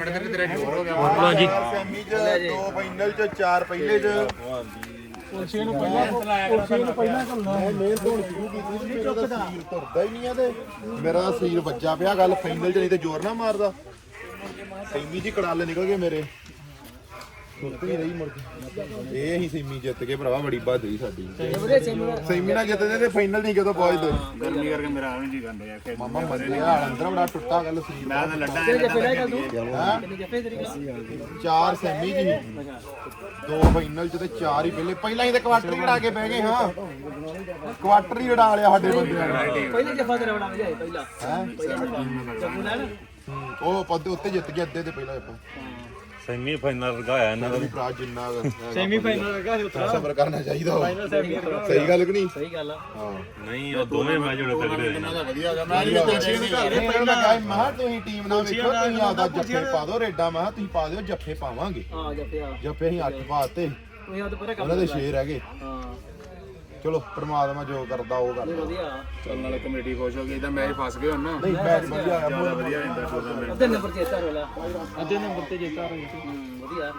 ਲਓ ਜੀ ਸੈਮੀ ਚ ਦੋ ਫਾਈਨਲ ਚ ਚਾਰ ਪਹਿਲੇ ਚ ਉਸੇ ਨੂੰ ਪਹਿਲਾਂ ਉਸੇ ਨੂੰ ਪਹਿਲਾਂ ਘੱਲਣਾ ਮੇਰ ਧੋਣ ਸ਼ੁਰੂ ਕੀਤੀ ਸੀ ਮੇਰਾ ਸਰੀਰ ਤੁਰਦਾ ਹੀ ਨਹੀਂ ਆ ਤੇ ਮੇਰਾ ਸਰੀਰ ਵੱਜਾ ਪਿਆ, ਗੱਲ ਫਾਈਨਲ ਚ ਨਹੀਂ ਤੇ ਜ਼ੋਰ ਨਾ ਮਾਰਦਾ। ਸੈਮੀ ਚ ਕੜਾਲੇ ਨਿਕਲ ਗਏ ਮੇਰੇ। ਸੁੱਤ ਨਹੀਂ ਰਹੀ ਮੁੜ ਕੇ ਇਹ ਅਸੀਂ ਸੈਮੀ ਜਿੱਤ ਕੇ ਭਰਾਵਾ ਬੜੀ ਬਹਾਦਰੀ ਸਾਡੀ। ਸੈਮੀ ਨਾਲ। ਜਿੱਤਦੇ ਤੇ ਫਾਈਨਲ ਨਹੀਂ ਕਦੋਂ ਪਹੁੰਚਦੇ। ਗਰਮੀ ਕਰਕੇ ਮੇਰਾ ਆਉਣ ਜੀ ਗੰਦੇ ਆ ਕਿ ਮਾਮਾ ਮੱਲੇ ਹਾਲ ਅੰਦਰ ਬੜਾ ਟੁੱਟਾ ਗੱਲ ਸਰੀਰ ਮੈਂ ਤਾਂ ਲੱਡਾ ਹੈਂ? ਚਾਰ ਸੈਮੀ ਜੀ। ਦੋ ਫਾਈਨਲ ਚ ਤੇ ਚਾਰ ਹੀ ਪਹਿਲੇ। ਪਹਿਲਾਂ ਹੀ ਤੇ ਕੁਆਟਰ ਹੀ ਉਡਾ ਕੇ ਬਹਿ ਗਏ ਹਾਂ। ਕੁਆਟਰ ਹੀ ਉਡਾ ਲਿਆ ਸਾਡੇ ਬੰਦਿਆਂ ਨੇ। ਪਹਿਲੇ ਜਫਾ ਤੇ ਰਵਣਾ ਵਜਾਏ ਪਹਿਲਾ। ਹੈਂ? ਹੂੰ, ਉਹ ਪੱਦੇ ਉੱਤੇ ਜਿੱਤ ਗਏ ਅੱਧੇ ਤੇ ਪਹਿਲਾਂ ਆਪਾਂ। ਸੈਮੀ ਫਾਈਨਲ ਰਗਾਇਆ ਇਹਨਾਂ ਮੇਰਾ ਵੀ। ਭਰਾ ਜਿੰਨਾ ਸੈਮੀ ਫਾਈਨਲ ਲੱਗਾ ਸੀ ਉੱਥੇ ਸਬਰ ਕਰਨਾ ਚਾਹੀਦਾ ਵਾ। ਸਹੀ ਗੱਲ ਕਿ ਨਹੀਂ? ਸਹੀ ਗੱਲ ਆ। ਹਾਂ। ਨਹੀਂ ਉਹ ਦੋਵੇਂ ਮੈਚ ਹੋਣੇ ਤਗੜੇ ਹੋਏ ਨੇ। ਵਧੀਆ ਗਾ ਮੈਂ ਨਹੀਂ ਟੈਨਸ਼ਨ ਨਹੀਂ ਕਰ ਇਹ ਪਹਿਲਾਂ ਕਹੇ ਮਹਾ ਤੁਸੀਂ ਟੀਮ ਨਾਲ ਵੇਖੋ ਤੁਸੀਂ ਆਦਾ ਜੱਫੇ ਪਾ ਦਿਓ ਰੇਡਾ ਮਹਾ ਤੁਸੀਂ ਪਾ ਦਿਓ ਜੱਫੇ ਪਾਵਾਂਗੇ। ਹਾਂ ਜਫੇ ਆ ਜੱਫੇ ਅਸੀਂ ਅੱਠ ਪਾਤੇ ਤੁਸੀਂ ਉਹਦੇ ਪਰੇ ਕੰਮ ਉਹਨਾਂ ਦੇ ਛੇ ਰਹਿ ਗਏ ਹਾਂ। ਚਲੋ ਪ੍ਰਮਾਤਮਾ ਜੋ ਕਰਦਾ ਉਹ ਕਰਦਾ। ਵਧੀਆ ਚੱਲਣ ਵਾਲੇ ਕਮੇਟੀ ਖੁਸ਼ ਹੋ ਗਈ ਇਦਾਂ ਮੈਚ ਫਸ ਗਏ ਹੁਣ ਨਾ। ਨਹੀਂ ਮੈਚ ਵਧੀਆ ਆ ਜ਼ਿਆਦਾ ਵਧੀਆ ਹੁੰਦਾ ਟੂਰਨਾਮੈਂਟ ਅੱਧੇ ਨੰਬਰ ਤੇ ਜੇਤਾ ਰੋਲਾ। ਅੱਧੇ ਨੰਬਰ ਤੇ ਜੇਤਾ ਰਹੀ ਵਧੀਆ।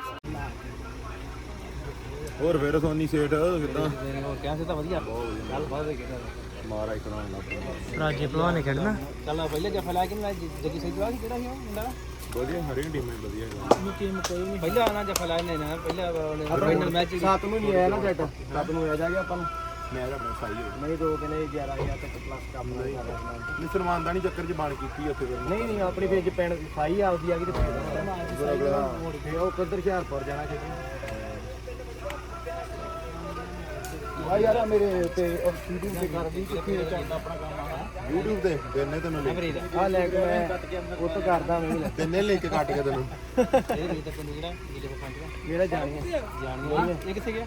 ਹੋਰ ਫਿਰ ਸੋਨੀ ਸੇਠ ਕਿਦਾਂ? ਹੋਰ ਕਿਹਾ ਸੀ ਤਾਂ ਵਧੀਆ। ਗੱਲ ਬਾਤ ਹੈ ਕਿਹਦਾ ਮਾਰਾ ਇੱਕ ਨਾਲ ਲੱਗ ਰਾਜੇ ਭਲਵਾਨ ਨੇ ਖੇਡਣਾ। ਚੱਲ ਪਹਿਲੇ ਜਫਾ ਲਾ ਕੇ ਮੈਂ ਜੱਗੀ ਸਹੀ ਜਵਾਬ ਕਿਹੜਾ ਸੀ ਉਹ ਮੁੰਡਾ? ਵਧੀਆ ਹਰੀ ਟੀਮਾਂ ਵਧੀਆ ਗਾ ਟੀਮ ਕੋਈ ਨਹੀਂ। ਪਹਿਲਾਂ ਆਣਾ ਜਫਾ ਲਾ ਨੇ ਨਾ ਪਹਿਲਾਂ ਫਾਈਨਲ ਮੈਚ ਸੱਤ ਨੂੰ ਨਹੀਂ ਆਇਆ ਨਾ ਜੱਟ। ਸੱਤ ਨੂੰ ਆ ਜਾਗੇ ਆਪਾਂ ਨੂੰ। ਮੈਂ ਆਪਣਾ ਸਾਈ ਹੋ ਨਹੀਂ ਦੋ ਕਹਿੰਦੇ 11000 ਤੱਕ ਪਲੱਸ ਕੰਮ ਨਹੀਂ। ਕਰਨਾ ਨਹੀਂ ਨਹੀਂ ਚੱਕਰ ਚ ਬਾਣ ਕੀਤੀ ਉੱਥੇ ਫਿਰ। ਨਹੀਂ ਨਹੀਂ ਆਪਣੀ ਫੇਜ ਪੈਣ ਸਾਈ ਆਪਦੀ ਆ ਗਈ ਤੇ ਫੇਰ ਉਹ ਕਿੱਧਰ ਹੁਸ਼ਿਆਰਪੁਰ ਜਾਣਾ ਕਿਤੇ ਆ ਯਾਰ ਮੇਰੇ ਤੇ ਸ਼ੂਟਿੰਗ ਤੇ ਕਰਦੀ ਕਿੱਥੇ ਚੱਲਦਾ ਆਪਣਾ ਕੰਮ YouTube ਤੇ ਦਿਨੇ ਤੈਨੂੰ ਲੈ ਆ ਲੈ ਕੇ ਮੈਂ ਉਹ ਤੋਂ ਕਰਦਾ ਮੈਂ ਲੈ ਦਿਨੇ ਲੈ ਕੇ ਕੱਟ ਕੇ ਤੈਨੂੰ। ਇਹ ਵੀ ਤਾਂ ਪਿੰਡ ਜਿਹੜਾ ਨੀਲੇ ਪੰਜ ਦਾ। ਜਿਹੜਾ ਜਾਣੀ ਹੈ। ਜਾਣੀ ਇਹ ਕਿੱਥੇ ਗਿਆ?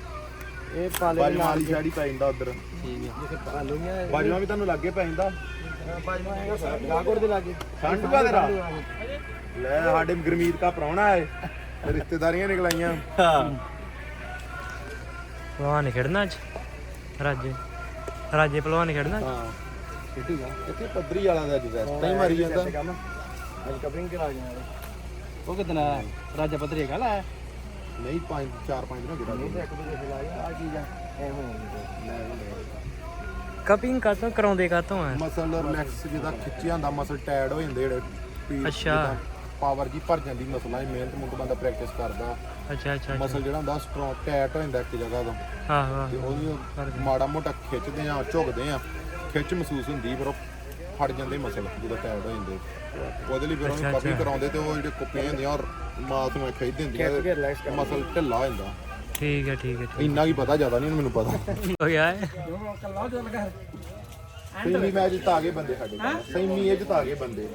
ਇਹ ਪਾਲੇ ਬਾਜਵਾ ਵਾਲੀ ਸਾਈਡ ਹੀ ਪੈ ਜਾਂਦਾ ਉਧਰ। ਠੀਕ ਹੈ। ਜਿੱਥੇ ਪਾਲੂਆਂ ਬਾਜਵਾ ਵੀ ਤੁਹਾਨੂੰ ਲੱਗੇ ਪੈ ਜਾਂਦਾ। ਬਾਜਵਾ ਹੈਗਾ ਸਰ ਗਾਗੋੜ ਦੇ ਲਾਗੇ। ਠੰਡ ਪਾ ਤੇਰਾ। ਲੈ ਸਾਡੇ ਗਰਮੀਤ ਦਾ ਪ੍ਰਾਹੁਣਾ ਹੈ। ਰਿਸ਼ਤੇਦਾਰੀਆਂ ਨਿਕਲਾਈਆਂ। ਭਲਵਾਨ ਨੇ ਖੇਡਣਾ ਅੱਜ? ਰਾਜੇ। ਰਾਜੇ ਭਲਵਾਨ ਨੇ ਖੇਡਣਾ ਹਾਂ। ਠੀਕ ਆ ਇੱਥੇ ਪੱਧਰੀ ਵਾਲਾ ਦਾ ਜਿਵੇਂ ਤਾਂ ਹੀ ਮਾਰੀ ਜਾਂਦਾ। ਅੱਜ ਕਵਰਿੰਗ ਕਰਾ ਜਾਣਾ ਉਹ ਕਿਤਨਾ ਰਾਜਾ ਪੱਤਰੀ ਗੱਲ ਆ ਨਹੀਂ ਪੰਜ ਚਾਰ ਪੰਜ ਨਾ ਗਿਰਾ ਇੱਕ ਦੂਜੇ ਦੇ ਲਾਗੇ ਆ ਚੀਜ਼ਾਂ ਐ ਹੋਣਗੀਆਂ ਕਪਿੰਗ ਕਾਤੋਂ ਕਰਾਉਂਦੇ ਕਾਤੋਂ ਆ? ਮਸਲ ਰਿਲੈਕਸ ਜਿਹਦਾ ਖਿੱਚਿਆ ਹੁੰਦਾ ਮਸਲ ਟਾਇਰਡ ਹੋ ਜਾਂਦੇ ਜਿਹੜੇ ਅੱਛਾ। ਪਾਵਰ ਜੀ ਭਰ ਜਾਂਦੀ ਮਸਲਾਂ ਦੀ ਮਿਹਨਤ ਮੁੱਕ ਬੰਦਾ ਪ੍ਰੈਕਟਿਸ ਕਰਦਾ। ਅੱਛਾ ਅੱਛਾ ਮਸਲ ਜਿਹੜਾ ਹੁੰਦਾ ਸਟਰੋਂਗ ਟਾਇਟ ਹੋ ਜਾਂਦਾ ਇੱਕ ਜਗ੍ਹਾ ਤੋਂ। ਆਹੋ ਤੇ ਆਹੋ ਉਹਦੀ ਮਾੜਾ ਮੋਟਾ ਖਿੱਚਦੇ ਆ ਝੁਕਦੇ ਆ। ਖਿੱਚ ਮਹਿਸੂਸ ਹੁੰਦੀ ਪਰ ਉਹ ਫੜ ਜਾਂਦੇ ਮਸਲ ਜਦੋਂ ਟਾਇਟ ਹੋ ਜਾਂਦੇ। ਉਹਦੇ ਲਈ ਫਿਰ ਉਹਨੂੰ ਅੱਛਾ। ਕਰਾਉਂਦੇ ਤੇ ਉਹ ਜਿਹੜੇ ਕੁੱਪੀਆਂ ਹੁੰਦੀਆਂ ਔਰ ਮਾਸ ਨੂੰ ਖਿੱਚ ਦਿੰਦੀਆਂ ਕਰ ਮਸਲ ਢਿੱਲਾ ਹੋ ਜਾਂਦਾ। ਠੀਕ ਹੈ ਠੀਕ ਹੈ ਇੰਨਾ ਕੀ ਪਤਾ ਜ਼ਿਆਦਾ ਨਹੀਂ ਮੈਨੂੰ ਪਤਾ। ਹੋ ਗਿਆ। ਹੈ ਸੈਮੀ ਮੈਚ ਜਿਤਾ ਗਏ ਬੰਦੇ ਸਾਡੇ ਸੈਮੀ ਇਹ ਜਿਤਾ ਗਏ ਬੰਦੇ।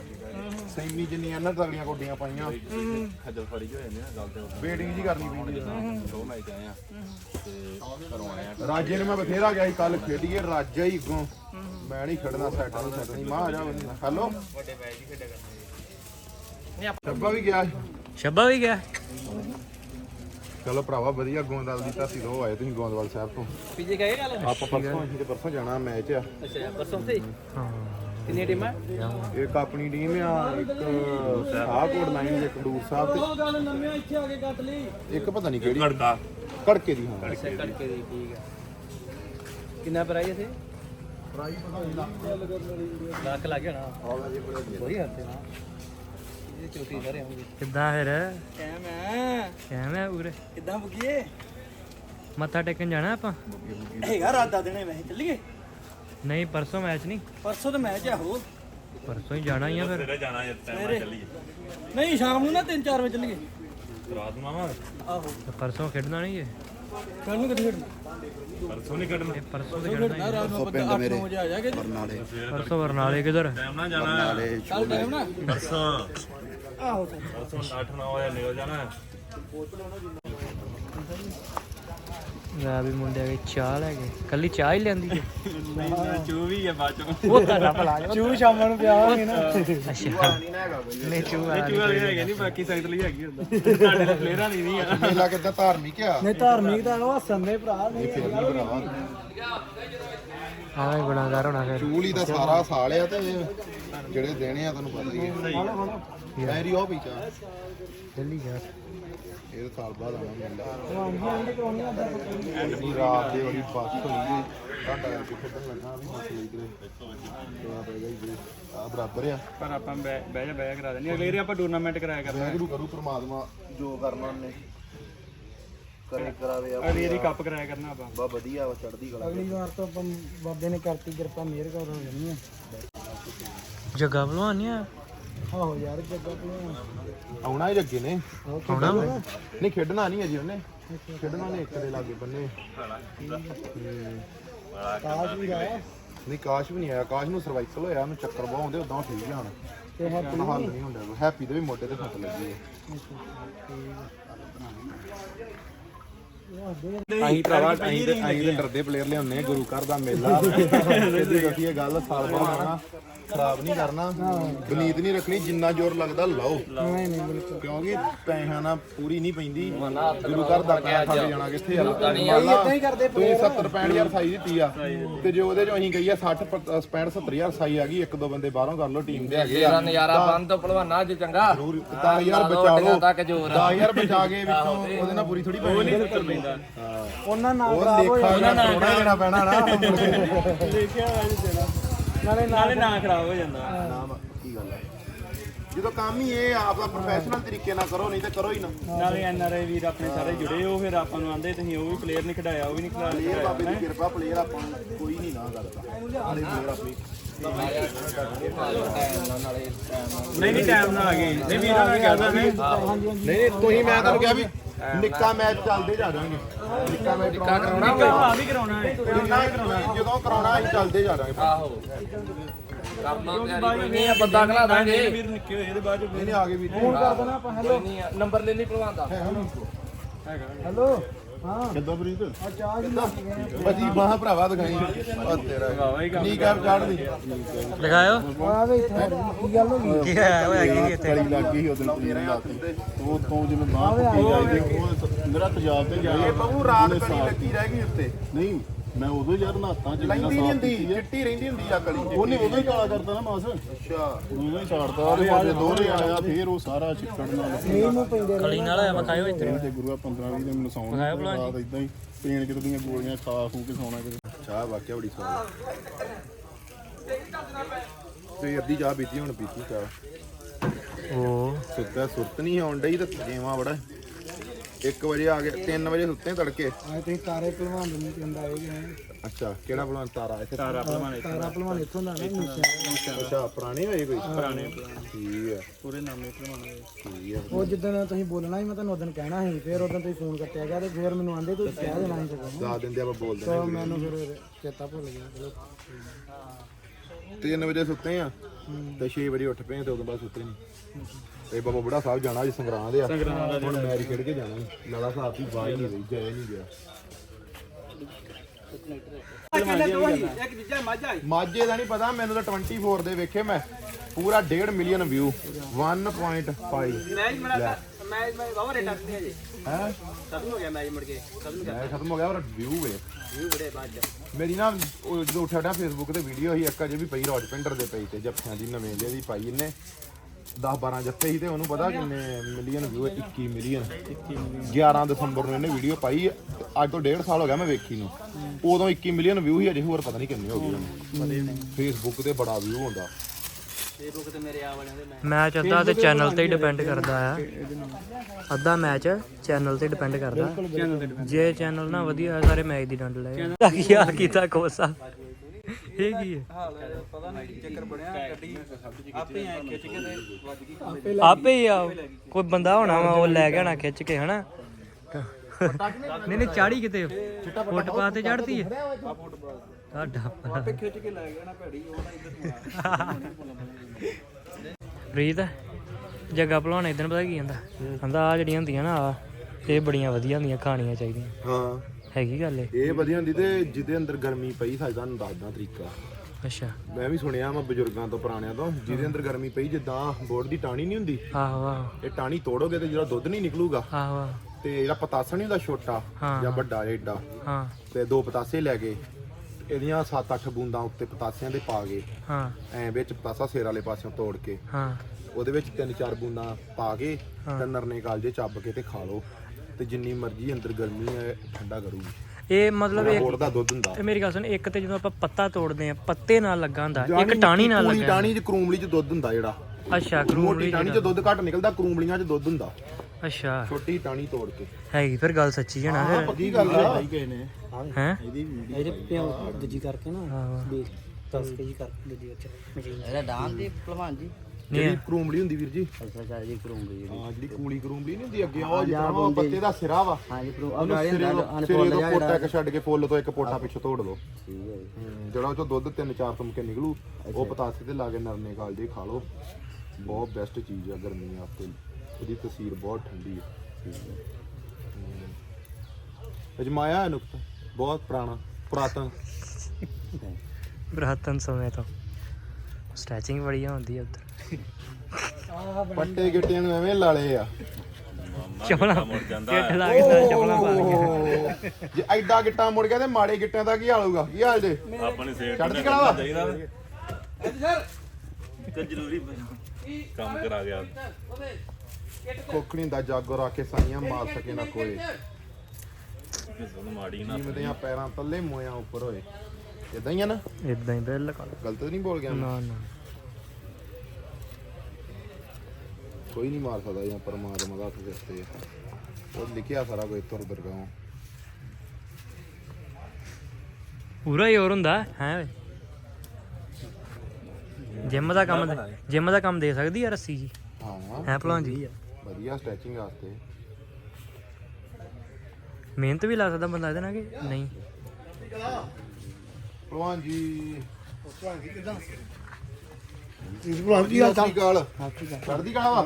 ਸੈਮੀ ਜਿੰਨੀਆਂ ਨਾ ਤਗੜੀਆਂ ਕੋਡੀਆਂ ਪਾਈਆਂ। ਖੱਜਲ ਫੜੀ ਹੋ ਜਾਂਦੀ ਨਾ ਗੱਲ ਤੇ ਵੇਟਿੰਗ ਜੀ ਕਰਨੀ ਪੈਂਦੀ ਦੋ ਮੈਚ ਆਏ ਆ। ਤੇ ਘਰੋਂ ਆਏ ਆ। ਰਾਜੇ ਨੂੰ ਮੈਂ ਬਥੇਰਾ ਗਿਆ ਸੀ ਕੱਲ ਖੇਡੀਏ ਰਾਜਾ ਹੀ ਅੱਗੋਂ। ਮੈਂ ਨਹੀਂ ਖੜਨਾ ਸੈਟ ਨਹੀਂ ਸੈਟ ਨਹੀਂ ਮਾਂ ਆ ਜਾ ਹੈਲੋ? ਵੱਡੇ ਮੈਚ ਹੀ ਖੇਡਿਆ ਕਰਨੇ। ਵੀ ਗਿਆ। ਸ਼ੱਬਾ ਵੀ ਗਿਆ। ਚਲੋ ਭਰਾਵਾ ਵਧੀਆ ਗੋਂਦਵਾਲ ਦੀ ਧਰਤੀ ਤੋਂ ਆਏ ਤੁਸੀਂ ਗੋਂਦਵਾਲ ਸਾਹਿਬ ਤੋਂ। ਪੀਜੇ ਗਏ ਗੱਲ ਆਪਾਂ ਪਰਸੋਂ ਅਸੀਂ ਤੇ ਪਰਸੋਂ ਜਾਣਾ ਮੈਚ ਆ। ਅੱਛਾ ਪਰਸੋਂ ਤੇ ਹਾਂ। ਕਿੰਨੀ ਟੀਮਾਂ ਇੱਕ ਆਪਣੀ ਟੀਮ ਆ ਇੱਕ ਸ਼ਾਹਕੋਟ ਲਾਈਨ ਇੱਕ ਖਡੂਰ ਸਾਹਿਬ ਤੇ ਗੱਲ ਨਵੀਆਂ ਇੱਥੇ ਆ ਕੇ ਕੱਟ ਲਈ। ਇੱਕ ਪਤਾ ਨਹੀਂ ਕਿਹੜੀ। ਘੜਕਾ। ਕੜਕੇ ਦੀ ਹਾਂ। ਅੱਛਾ ਕੱਟ ਕੇ ਦੀ ਠੀਕ ਆ। ਕਿੰਨਾ ਪ੍ਰਾਈਸ ਹੈ ਪ੍ਰਾਈਸ ਪਤਾ ਨਹੀਂ ਲੱਗ ਲੱਖ ਲੱਗ ਗਿਆ ਨਾ ਵਧੀਆ। ਹੱਥੇ ਨਾ ਇਹ ਚੌਥੀ ਸਾਰੇ ਹੋਣਗੇ ਕਿੱਦਾਂ ਫਿਰ? ਕੈਮ ਹੈ ਕਿਵੇਂ ਉਰੇ। ਕਿੱਦਾਂ ਬੁੱਗੀਏ? ਮੱਥਾ ਟੇਕਣ ਜਾਣਾ ਆਪਾਂ? ਹੈਗਾ ਰਾਤ ਦਾ ਦਿਨੇ ਵੈਸੇ ਚੱਲੀਏ? ਨਹੀਂ ਪਰਸੋਂ ਮੈਚ ਨਹੀਂ। ਪਰਸੋਂ ਤਾਂ ਮੈਚ ਆ ਹੋ ਪਰਸੋਂ ਹੀ ਜਾਣਾ ਹੀ ਆ ਫਿਰ। ਜਾਣਾ ਸਵੇਰੇ। ਨਹੀਂ ਸ਼ਾਮ ਨੂੰ ਨਾ 3-4 ਵਜੇ ਚੱਲੀਏ। ਰਾਤ ਨੂੰ ਆਵਾਂ ਆਹੋ। ਤੇ ਪਰਸੋਂ ਖੇਡਣਾ ਨਹੀਂ ਇਹ ਕੱਲ ਨੂੰ ਕਿੱਥੇ ਖੇਡਣਾ? ਪਰਸੋਂ ਨਹੀਂ ਕੱਢਣਾ ਇਹ ਪਰਸੋਂ ਤੇ ਖੇਡਣਾ ਹੀ ਆ। ਰਾਤ ਨੂੰ ਆਪਾਂ 8 ਵਜੇ ਆ ਜਾਗੇ ਪਰਸੋਂ ਬਰਨਾਲੇ ਕਿਧਰ? ਟਾਈਮ ਨਾਲ ਜਾਣਾ। ਕੱਲ ਟਾਈਮ ਨਾ। ਪਰਸੋਂ। ਆਹੋ ਸਰ ਪਰਸੋਂ 8 9 ਵਜੇ ਨਿਕਲ ਜਾਣਾ। ਲੈ ਵੀ ਮੁੰਡੇ ਆ ਗਏ ਚਾਹ ਲੈ ਕੇ। ਕੱਲੀ ਚਾਹ ਹੀ ਲੈਂਦੀ ਜੇ। ਚੂ ਵੀ ਆ ਬਾਅਦ ਚੋਂ। ਉਹ ਤੁਹਾਡਾ ਭਲਾ ਚੂ ਸ਼ਾਮਾਂ ਨੂੰ ਪਿਆਵਾਂਗੇ ਨਾ। ਅੱਛਾ। ਨਹੀਂ ਚੂ ਵਾਲਾ ਚੂ ਵਾਲੀ ਹੈਗੇ ਨਹੀਂ ਬਾਕੀ ਸਾਈਡ ਲਈ ਹੈਗੀ ਹੁੰਦਾ। ਸਾਡੇ ਦੇ ਪਲੇਅਰਾਂ ਦੀ ਨਹੀਂ ਆ। ਮੇਲਾ ਕਿੱਦਾਂ ਧਾਰਮਿਕ ਆ? ਨਹੀਂ ਧਾਰਮਿਕ ਦਾ ਉਹ ਹੱਸਣ ਦੇ ਭਰਾ ਨਹੀਂ ਫਿਰ ਵੀ ਭਰਾ ਹਾਂ ਗੁਨਾਹਗਾਰ ਹੋਣਾ ਫਿਰ। ਚੂਲੀ ਦਾ ਸਾਰਾ ਸਾਲ ਆ ਤੇ ਜਿਹੜੇ ਦੇਣੇ ਆ ਤੁਹਾਨੂੰ ਪਤਾ ਹੀ ਹੈ ਮੈਰੀ ਉਹ ਵੀ ਚਾ ਚੱਲੀ ਜਾ। ਇਹ ਸਾਲ ਬਾਅਦ ਆਉਣਾ ਮੇਲਾ ਹਾਂਜੀ ਆਂਦੇ ਕਰਾਉਣੀ ਆ ਐਂਡੀ ਰਾਤ ਦੇ ਵਾਲੀ ਬੱਸ ਹੋਈ ਜੀ ਤੁਹਾਡਾ ਕਿ ਖੇਡਣ ਲੱਗਾ ਵੀ ਬੱਸ ਲਈ ਕਿਰੇ ਤੋਆ ਪੈ ਗਈ ਜੀ। ਆ ਬਰਾਬਰ ਆ। ਪਰ ਆਪਾਂ ਬਹਿ ਬਹਿ ਜਾ ਬਹਿ ਜਾ ਕਰਾ ਦੇਣੀ ਅਗਲੇ ਵਾਰੀ ਆਪਾਂ ਟੂਰਨਾਮੈਂਟ ਕਰਾਇਆ ਕਰਨਾ ਵਾਹਿਗੁਰੂ ਕਰੂ ਪ੍ਰਮਾਤਮਾ ਜੋ ਕਰਨਾ ਉਹਨੇ ਕਰੇ ਕਰਾਵੇ ਆ ਅਗਲੀ ਵਾਰੀ ਕੱਪ ਕਰਾਇਆ ਕਰਨਾ ਆਪਾਂ। ਬਾ ਵਧੀਆ ਵਾ ਚੜਦੀ ਕਲਾ। ਅਗਲੀ ਵਾਰ ਤੋਂ ਆਪਾਂ ਬਾਬੇ ਨੇ ਕਰਤੀ ਕਿਰਪਾ ਮਿਹਰ ਕਰ ਹੋ ਜਾਣੀ ਆ ਜੱਗਾ ਭਲਵਾਨ ਨਹੀਂ ਆ? ਆਹੋ ਯਾਰ ਜੱਗਾ ਭਲਵਾਨ ਆਉਣਾ ਹੀ ਜੱਗੇ ਨੇ। ਆਉਣਾ? ਨਹੀਂ ਖੇਡਣਾ ਨਹੀਂ ਅਜੇ ਉਹਨੇ। ਖੇਡਣਾ ਨੇ ਇੱਕ ਦੇ ਲਾਗੇ ਬੰਨੇ। ਕਾਸ਼ ਵੀ ਆਇਆ ਨਹੀਂ ਕਾਸ਼ ਵੀ ਨਹੀਂ ਆਇਆ। ਕਾਸ਼ ਨੂੰ ਸਰਵਾਈਕਲ ਹੋਇਆ ਉਹਨੂੰ ਚੱਕਰ ਬਹੁਤ ਆਉਂਦੇ ਉਦਾਂ ਠੀਕ ਜਾਣ ਤੇ ਹੈ ਹੁਣ ਹੱਲ ਨਹੀਂ ਹੁੰਦਾ। ਹੈਪੀ ਦੇ ਵੀ ਮੋਢੇ ਤੇ ਫੱਟ ਲੱਗੀ ਹੈ ਅਸੀਂ ਭਰਾਵਾ ਅਸੀਂ ਤੇ ਅਸੀਂ ਤੇ ਡਰਦੇ ਪਲੇਅਰ ਲਿਆਉਂਦੇ ਗੁਰੂ ਘਰ ਦਾ ਮੇਲਾ। ਸਿੱਧੀ ਦੱਸੀ ਇਹ ਗੱਲ ਸਾਲ ਬਾਅਦ ਆਉਣਾ ਖਰਾਬ ਨਹੀਂ ਕਰਨਾ। ਬਨੀਤ ਨਹੀਂ ਰੱਖਣੀ ਜਿੰਨਾ ਜ਼ੋਰ ਲੱਗਦਾ ਲਾਓ। ਨਹੀਂ ਨਹੀਂ ਬਿਲਕੁਲ ਕਿਉਂਕਿ ਪੈਸਿਆਂ ਨਾਲ ਪੂਰੀ ਨਹੀਂ ਪੈਂਦੀ। ਗੁਰੂ ਘਰ ਦਾ ਪੈਸਾ ਥੱਕ ਜਾਣਾ ਕਿੱਥੇ ਯਾਰ ਲਾ ਇਦਾਂ ਹੀ ਕਰਦੇ ਤੂੰ 70 65000 ਸਾਈ ਦਿੱਤੀ ਆ। ਤੇ ਜੇ ਉਹਦੇ ਚੋਂ ਅਸੀਂ ਕਹੀਏ 60 65 70000 ਸਾਈ ਆ ਗਈ ਇੱਕ ਦੋ ਬੰਦੇ ਬਾਹਰੋਂ ਕਰ ਲਓ ਟੀਮ ਦੇ ਹੈਗੇ ਆ। ਨਜ਼ਾਰਾ ਬੰਦ ਤੋਂ ਭਲਵਾਨਾ ਅੱਜ ਚੰਗਾ। ਜ਼ਰੂਰ 10000 ਬਚਾ ਲਓ। ਤੱਕ ਜ਼ੋਰ। 10000 ਬਚਾ ਕੇ ਵਿੱਚੋਂ ਉਹਦੇ ਨਾਲ ਪੂਰੀ ਥੋੜੀ ਪੈਣੀ ਉਹਨਾਂ ਨਾਲ ਉਹ ਲੇਖਾ ਉਹਨਾਂ ਨਾਲ ਥੋੜਾ ਦੇਣਾ ਪੈਣਾ ਨਾ। ਨਾਲੇ ਨਾਲੇ ਨਾ ਖਰਾਬ। ਹੋ ਜਾਂਦਾ। ਨਾਮ ਕੀ ਗੱਲ ਹੈ? ਜਦੋਂ ਕੰਮ ਹੀ ਇਹ ਆ, ਆਪਦਾ ਪ੍ਰੋਫੈਸ਼ਨਲ ਤਰੀਕੇ ਨਾਲ ਕਰੋ ਨਹੀਂ ਤੇ ਕਰੋ ਹੀ ਨਾ। ਨਾਲੇ ਐਨ ਆਰ ਆਈ ਵੀਰ ਆਪਣੇ ਸਾਰੇ ਜੁੜੇ ਉਹ ਫਿਰ ਆਪਾਂ ਨੂੰ ਆਂਦੇ ਤੁਸੀਂ ਉਹ ਵੀ ਪਲੇਅਰ ਨਹੀਂ ਖਿਡਾਇਆ ਉਹ ਵੀ ਨਹੀਂ ਖਿਡਾ ਪਲੇਅਰ ਬਾਬੇ ਦੀ ਕਿਰਪਾ ਪਲੇਅਰ ਆਪਾਂ ਨੂੰ ਕੋਈ ਨਹੀਂ ਨਾ ਕਰਦਾ। ਹਾਲੇ ਪਲੇਅਰ ਆਪਣੀ। ਨਹੀਂ ਨਹੀਂ ਟਾਈਮ ਨਾਲ ਆ ਗਏ। ਨਹੀਂ ਵੀਰਾਂ ਨੇ ਕਹਿਦਾ ਨਹੀਂ ਨਹੀਂ ਤੁਸੀਂ ਮੈਂ ਤੁਹਾਨੂੰ ਕਿਹਾ ਵੀ ਨਿੱਕਾ ਮੈਚ ਚੱਲਦੇ ਜਾ ਜਾਵਾਂਗੇ ਨਿੱਕਾ ਮੈਚ ਕਰਾਉਣਾ। ਆ ਵੀ ਕਰਾਉਣਾ ਹੈ। ਜਿੰਨਾ ਕਰਾਉਣਾ ਜਦੋਂ ਕਰਾਉਣਾ ਅਸੀਂ ਚੱਲਦੇ ਜਾ ਜਾਵਾਂਗੇ ਆਹੋ। ਕਰਨਾ ਤਿਆਰੀ ਨਹੀਂ ਆ ਬੰਦਾ ਖਲਾ ਦਾਂਗੇ। ਵੀਰ ਨਿੱਕੇ ਹੋਏ ਇਹਦੇ ਬਾਅਦ ਨਹੀਂ ਆ ਗਏ ਵੀ ਫੋਨ ਕਰ ਦੇਣਾ ਆਪਾਂ ਹੈਲੋ ਨੰਬਰ ਲੈ ਲਈ ਭਲਵਾਨ ਦਾ। ਹੈਲੋ। ਹਾਂ ਕਿੱਦਾਂ ਬਰੀਤ ਆ ਚਾਹ ਜੀ ਲੈ ਕੇ ਗਏ ਬਜੀ ਬਾਹ ਭਰਾਵਾ ਦਿਖਾਈ। ਉਹ ਤੇਰਾ ਨੀ ਕਰ ਚੜਦੀ ਲਗਾਇਓ ਆ ਵੇ ਇੱਥੇ ਕੀ ਗੱਲ ਹੋ ਗਈ? ਕੀ ਹੋਇਆ ਹੋਇਆ ਕੀ ਇੱਥੇ? ਕਲੀ ਲੱਗ ਗਈ ਉਹਦੇ ਤੇਰੇ ਉਹ ਤੋਂ ਜਿਵੇਂ ਬਾਹਰ ਪੱਟੀ ਜਾਈਦੀ ਉਹ ਮੇਰਾ ਤੇਜ਼ਾਬ ਤੇ ਗਿਆ ਇਹ ਬਹੂ ਰਾਤ ਕਲੀ ਲੱਗੀ ਰਹਿ ਗਈ ਉੱਤੇ। ਨਹੀਂ ਮੈਂ ਉਦੋਂ ਯਾਰ ਨਹਾਤਾ ਚ ਲੈਂਦੀ ਨਹੀਂ ਹੁੰਦੀ ਚਿੱਟੀ ਰਹਿੰਦੀ ਹੁੰਦੀ ਆ ਕਲੀ ਉਹਨੇ ਉਦੋਂ ਹੀ ਕਾਲਾ ਕਰਤਾ ਨਾ ਮਾਸ। ਅੱਛਾ। ਉਦੋਂ ਹੀ ਛਾੜਤਾ ਉਹਦੇ ਬਾਅਦ ਦੋਹਰੇ ਆਇਆ ਫੇਰ ਉਹ ਸਾਰਾ ਚਿੱਕੜ ਨਾਲ ਨਹੀਂ ਮੂੰਹ ਪੈਂਦੇ ਕਲੀ ਨਾਲ ਆਇਆ ਵਿਖਾਇਓ ਇੱਥੇ ਤੇ ਗੁਰੂਆ 15 20 ਦਿਨ ਨਸਾਉਣ ਦੇ ਬਾਅਦ ਇਦਾਂ ਹੀ ਪੀਣ ਕਿਤੇ ਦੀਆਂ ਗੋਲੀਆਂ ਖਾ ਖੂ ਕੇ ਸੌਣਾ ਕਿਤੇ। ਚਾਹ ਵਾਕਿਆ ਬੜੀ ਸਵਾਦ ਤੇ ਅੱਧੀ ਚਾਹ ਪੀਤੀ ਹੁਣ ਪੀਤੀ ਚਾਹ। ਉਹ ਸੁੱਤਾ ਸੁਰਤ ਨਹੀਂ ਆਉਣ ਡਈ ਤੇ ਗੇਵਾ ਬੜਾ। 1 ਵਜੇ ਆ ਗਏ 3 ਵਜੇ ਸੁੱਤੇ ਤੜਕੇ। ਆਏ ਤੁਸੀਂ ਤਾਰੇ ਪਹਿਲਵਾਨ ਦੇ ਨਹੀਂ ਪਿੰਡ ਆਏ। ਗਏ ਅੱਛਾ ਕਿਹੜਾ ਬੁਲਾਉਣ ਤਾਰਾ ਇੱਥੇ ਸਾਰਾ ਭਲਵਾਨ ਤਾਰਾ ਪਹਿਲਵਾਨ ਇੱਥੋਂ ਦਾ ਨਾ ਨੀਚਾ ਅੱਛਾ ਪੁਰਾਣੇ ਹੋਏ ਕੋਈ? ਪੁਰਾਣੇ ਠੀਕ ਹੈ। ਪੂਰੇ ਨਾਮੇ ਭਲਵਾਨ ਹੋਏ। ਠੀਕ ਹੈ। ਉਹ ਜਿੱਦਣ ਤੁਸੀਂ ਬੋਲਣਾ ਸੀ ਮੈਂ ਤੁਹਾਨੂੰ ਉਦੋਂ ਕਹਿਣਾ ਸੀ ਫਿਰ ਉਦੋਂ ਤੁਸੀਂ ਫੋਨ ਕੱਟਿਆ ਗਿਆ ਤੇ ਫਿਰ ਮੈਨੂੰ ਆਂਦੇ ਤੁਸੀਂ ਕਹਿ ਦੇਣਾ ਸੀ ਦੱਸ ਦਿੰਦੇ ਆਪਾਂ ਬੋਲ ਦਿੰਦੇ ਮੈਨੂੰ ਫਿਰ ਚੇਤਾ ਭੁੱਲ ਗਿਆ ਚਲੋ। 3 ਵਜੇ ਸੁੱਤੇ ਆ ਤੇ 6 ਵਜੇ ਉੱਠ ਪਏ ਤੇ ਉਦੋਂ ਬਾਅਦ ਸੁੱਤੇ ਨਹੀਂ ਤੇ ਬਾਬਾ ਬੁੱਢਾ ਸਾਹਿਬ ਜਾਣਾ ਅੱਜ ਸੰਗਰਾਂਦ ਆ। ਹੁਣ ਮੈਰੀ ਖੇਡ ਕੇ ਜਾਣਾ। ਲਾਲਾ ਸਾਹਿਬ ਦੀ ਬਾਈ ਨਹੀਂ ਰਹੀ ਜਾਇਆ ਨਹੀਂ ਗਿਆ। ਮਾਝੇ ਦਾ ਨਹੀਂ ਪਤਾ ਮੈਨੂੰ ਤਾਂ 24 ਦੇ ਵੇਖੇ ਮੈਂ। ਪੂਰਾ 1.5 ਮਿਲੀਅਨ ਵਿਊ 1.5 ਮੈਚ ਮੜਾ ਮੈਚ ਮੈਂ ਬਾਬਾ ਰੇਟ ਹੈ ਜੀ। ਹੈ? ਖਤਮ ਹੋ ਗਿਆ ਮੈਚ ਮੁੜ ਕੇ ਖਤਮ ਹੋ ਗਿਆ। ਪਰ ਵਿਊ ਵੇ। ਵਿਊ ਬੜੇ ਬਾਅਦ ਮੇਰੀ ਨਾ ਉਹ ਜਦੋਂ ਉੱਠਿਆ ਫੇਸਬੁੱਕ ਤੇ ਵੀਡੀਓ ਸੀ ਇੱਕ ਅਜੇ ਵੀ ਪਈ ਰੌਜ ਪਿੰਡਰ ਦੇ ਪਈ ਤੇ ਜੱਫਿਆਂ ਦੀ ਨਵੇਂ ਜਿਹੀ ਪਾਈ ਇਹਨੇ। 10 12 ਜੱਫੇ ਸੀ ਤੇ ਉਹਨੂੰ ਪਤਾ ਕਿੰਨੇ ਮਿਲੀਅਨ ਵਿਊ 21 ਮਿਲੀਅਨ। 11 ਦਸੰਬਰ ਨੂੰ ਇਹਨੇ ਵੀਡੀਓ ਪਾਈ ਅੱਜ ਤੋਂ 1.5 ਸਾਲ ਹੋ ਗਿਆ ਮੈਂ ਵੇਖੀ ਨੂੰ। ਉਦੋਂ 21 ਮਿਲੀਅਨ ਵਿਊ ਸੀ ਅਜੇ ਹੋਰ ਪਤਾ ਨਹੀਂ ਕਿੰਨੇ ਹੋ ਗਏ। ਫੇਸਬੁੱਕ ਤੇ ਬੜਾ ਵਿਊ ਹੁੰਦਾ। ਮੈਚ ਅੱਧਾ ਤੇ ਚੈਨਲ ਤੇ ਹੀ ਡਿਪੈਂਡ ਕਰਦਾ ਆ। ਅੱਧਾ ਮੈਚ ਚੈਨਲ ਤੇ ਡਿਪੈਂਡ ਕਰਦਾ। ਜੇ ਚੈਨਲ ਨਾ ਵਧੀਆ ਹੈ ਸਾਰੇ ਮੈਚ ਦੀ ਡੰਡ ਲਏ ਤਾਂ ਕੀ ਹਾਲ ਕੀਤਾ ਕੋਸਾ। ਇਹ ਕੀ ਹੈ ਆਪੇ ਹੀ ਆ ਕੋਈ ਬੰਦਾ ਹੋਣਾ ਵਾ ਉਹ ਲੈ ਗਿਆ ਨਾ ਖਿੱਚ ਕੇ ਹਨਾ? ਨਹੀਂ ਨਹੀਂ ਚਾੜੀ ਕਿਤੇ ਫੁੱਟਪਾਥ ਤੇ ਚੜਦੀ ਹੈ? ਤੁਹਾਡਾ ਆਪੇ ਖਿੱਚ ਕੇ ਲੈ ਗਿਆ ਨਾ ਭੈੜੀ ਉਹ ਰੀਤ ਜੱਗਾ ਭਲਵਾਨ ਇਦਾਂ ਪਤਾ ਕੀ ਕਹਿੰਦਾ? ਕਹਿੰਦਾ ਆ ਜਿਹੜੀਆਂ ਹੁੰਦੀਆਂ ਨਾ ਆ ਇਹ ਬੜੀਆਂ ਵਧੀਆ ਹੁੰਦੀਆਂ ਖਾਣੀਆਂ ਚਾਹੀਦੀਆਂ। ਹਾਂ। ਹੈਗੀ ਗੱਲ ਏ ਇਹ ਵਧੀਆ ਹੁੰਦੀ ਤੇ ਜਿਹਦੇ ਅੰਦਰ ਗਰਮੀ ਪਈ ਸਾਜ ਤੁਹਾਨੂੰ ਦੱਸਦਾ ਤਰੀਕਾ। ਅੱਛਾ। ਮੈਂ ਵੀ ਸੁਣਿਆ ਮੈਂ ਬਜ਼ੁਰਗਾਂ ਤੋਂ ਪੁਰਾਣਿਆਂ ਤੋਂ ਜਿਹਦੇ ਅੰਦਰ ਗਰਮੀ ਪਈ ਜਿੱਦਾਂ ਬੋਰਡ ਦੀ ਟਾਣੀ ਨਹੀਂ ਹੁੰਦੀ। ਆਹੋ ਆਹੋ ਇਹ ਟਾਣੀ ਤੋੜੋਗੇ ਤੇ ਜਿਹੜਾ ਦੁੱਧ ਨਹੀਂ ਨਿਕਲੂਗਾ ਆਹੋ ਆਹੋ, ਤੇ ਜਿਹੜਾ ਪਤਾਸਾ ਨਹੀਂ ਹੁੰਦਾ ਛੋਟਾ ਹਾਂ, ਜਾਂ ਵੱਡਾ ਏਡਾ ਹਾਂ। ਤੇ ਦੋ ਪਤਾਸੇ ਲੈ ਕੇ ਇਹਦੀਆਂ 7-8 ਬੂੰਦਾਂ ਉੱਤੇ ਪਤਾਸਿਆਂ ਦੇ ਪਾ ਕੇ ਹਾਂ। ਐ ਵਿੱਚ ਪਤਾਸਾ ਸਿਰ ਵਾਲੇ ਪਾਸਿਓਂ ਤੋੜ ਕੇ। ਹਾਂ। ਉਹਦੇ ਵਿੱਚ ਤਿੰਨ ਚਾਰ ਬੂੰਦਾਂ ਪਾ ਕੇ ਤੇ ਨਰਨੇ ਕਾਲਜੇ ਚੱਬ ਕੇ ਤੇ ਖਾ ਲਓ। ਤੇ ਜਿੰਨੀ ਮਰਜ਼ੀ ਅੰਦਰ ਗਰਮੀ ਹੈ ਠੰਡਾ ਕਰੂਗੀ। ਇਹ ਮਤਲਬ ਇਹ ਬੋਰਡ ਦਾ ਦੁੱਧ ਹੁੰਦਾ। ਇਹ ਮੇਰੀ ਗੱਲ ਸੁਣ ਇੱਕ ਤੇ ਜਦੋਂ ਆਪਾਂ ਪੱਤਾ ਤੋੜਦੇ ਆ ਪੱਤੇ ਨਾਲ ਲੱਗਾ ਹੁੰਦਾ ਇੱਕ ਟਾਣੀ ਨਾਲ ਪੂਰੀ ਲੱਗਾ ਟਾਣੀ 'ਚ ਕਰੂਮਲੀ 'ਚ ਦੁੱਧ ਹੁੰਦਾ ਜਿਹੜਾ। ਅੱਛਾ ਕਰੂਮਲੀ ਟਾਣੀ 'ਚ ਦੁੱਧ ਘੱਟ ਨਿਕਲਦਾ ਕਰੂਮਲੀਆਂ 'ਚ ਦੁੱਧ ਹੁੰਦਾ। ਅੱਛਾ। ਛੋਟੀ ਟਾਣੀ ਤੋੜ ਕੇ। ਹੈਗੀ ਫਿਰ ਗੱਲ ਸੱਚੀ ਹੈ ਨਾ ਫਿਰ। ਪੱਕੀ ਗੱਲ ਆ। ਹੈ। ਇਹਦੇ ਪਿਓ ਦੂਜੀ ਕਰਕੇ ਨਾ ਹਾਂ। ਵੀ 10 ਕੇਜੀ ਕਰ ਦੂਜੀ ਮਸ਼ੀਨ ਇਹਦਾ ਡਾਂਸ ਦੀ ਭਲਵਾਨ ਜੀ। ਜਿਹੜੀ ਕਰੂਮਲੀ ਹੁੰਦੀ ਵੀਰ ਜੀ। ਅੱਛਾ ਅੱਛਾ ਜੀ ਕਰੂੰਗੀ ਜਿਹੜੀ। ਹਾਂ ਜਿਹੜੀ ਕੂਲੀ ਕਰੂੰਬਲੀ ਨਹੀਂ ਹੁੰਦੀ ਅੱਗੇ ਉਹ ਜਿਹੜਾ ਉਹ ਪੱਤੇ ਦਾ ਸਿਰਾ ਵਾ। ਹਾਂਜੀ ਕਰੂੰ ਉਹਨੂੰ ਨਾਲੇ ਸਿਰੇ ਹੁੰਦਾ ਤੋਂ ਅਨਫੋਲ ਸਿਰੇ ਤੋਂ ਜਿਹੜਾ ਪੋਟਾ ਇੱਕ ਛੱਡ ਕੇ ਫੁੱਲ ਤੋਂ ਇੱਕ ਪੋਟਾ ਪਿੱਛੇ ਤੋੜ ਲਓ। ਠੀਕ ਹੈ ਜੀ। ਹਮ, ਜਿਹੜਾ ਉਹ ਚੋਂ ਦੁੱਧ ਤਿੰਨ ਚਾਰ ਤੁਮਕੇ ਨਿਕਲੂ ਉਹ ਪਤਾਸੇ ਤੇ ਲਾ ਕੇ ਨਰਨੇ ਕਾਲ ਦੇ ਖਾ ਲਓ। ਬਹੁਤ ਬੈਸਟ ਚੀਜ਼ ਆ ਗਰਮੀਆਂ ਵਾਸਤੇ ਉਹਦੀ ਤਸੀਰ ਬਹੁਤ ਠੰਡੀ ਹੈ। ਅਜਮਾਇਆ ਹੈ ਨੁਕਤਾ ਬਹੁਤ ਪੁਰਾਣਾ ਪੁਰਾਤਨ। ਬ੍ਰਾਤਨ ਸਮੇਂ ਤੋਂ। ਸਟ੍ਰੈਚਿੰਗ ਬੜੀ ਹੁੰਦੀ ਹੈ ਉੱਧਰ। ਪੱਟੇ ਗਿੱਟਿਆਂ ਨੂੰ ਐਵੇਂ ਲਾਲੇ ਆ। ਚਪਲਾ ਕਿੱਟ ਲਾ ਕੇ ਨਾਲ ਚਪਲਾ ਪਾ ਲਈਆਂ ਜੇ ਐਡਾ ਗਿੱਟਾ ਮੁੜ ਗਿਆ ਤੇ ਮਾੜੇ ਗਿੱਟਿਆਂ ਦਾ ਕੀ ਹਾਲ ਹੋਊਗਾ? ਕੀ ਹਾਲ ਜੇ? ਆਪਣੇ ਸੇਠ ਚੜ੍ਹਦੀ ਕਲਾ। ਵਾ ਤੇ ਜ਼ਰੂਰੀ ਕੰਮ ਕਰਾ ਗਿਆ। ਕੋਕਣੀ ਦਾ ਜਾਗੋ ਰੱਖ ਕੇ ਸਾਈਆਂ ਮਾਰ ਸਕੇ ਨਾ ਕੋਈ। ਨੂੰ ਮਾੜੀ ਨਾ ਜਿਵੇਂ ਪੈਰਾਂ ਤੱਲੇ ਮੋਇਆਂ ਉੱਪਰ ਹੋਏ। ਇਦਾਂ ਹੀ ਆ ਨਾ? ਇਦਾਂ ਹੀ ਬਿਲਕੁਲ ਗਲਤ ਨਹੀਂ ਬੋਲ ਗਿਆ ਮੈਂ? ਨਾ ਨਾ। ਕੋਈ ਨਹੀਂ ਮਾਰ ਸਕਦਾ ਜਾਂ ਪਰਮਾਤਮਾ ਦਾ ਹੱਥ ਆ। ਉਹ ਲਿਖਿਆ ਸਾਰਾ ਕੁਝ ਤੁਰ ਦਰਗਾਹੋਂ ਪੂਰਾ ਹੀ ਹੋਰ ਹੁੰਦਾ ਹੈ ਵੇ ਜਿਮ ਦਾ ਕੰਮ ਜਿਮ ਦਾ ਕੰਮ ਦੇ ਸਕਦੀ ਆ ਰੱਸੀ ਜੀ? ਹਾਂ। ਹੈ ਭਲਵਾਨ ਜੀ? ਵਧੀਆ ਸਟ੍ਰੈਚਿੰਗ ਵਾਸਤੇ। ਮਿਹਨਤ ਵੀ ਲਾ ਸਕਦਾ ਬੰਦਾ ਇਹਦੇ ਨਾਲ ਕਿ ਨਹੀਂ? ਭਲਵਾਨ ਜੀ। ਇਸ ਭਲਵਾਨ ਕੀ ਹਾਲ ਚਾਲ ਚੜਦੀ ਕਲਾ ਵਾ?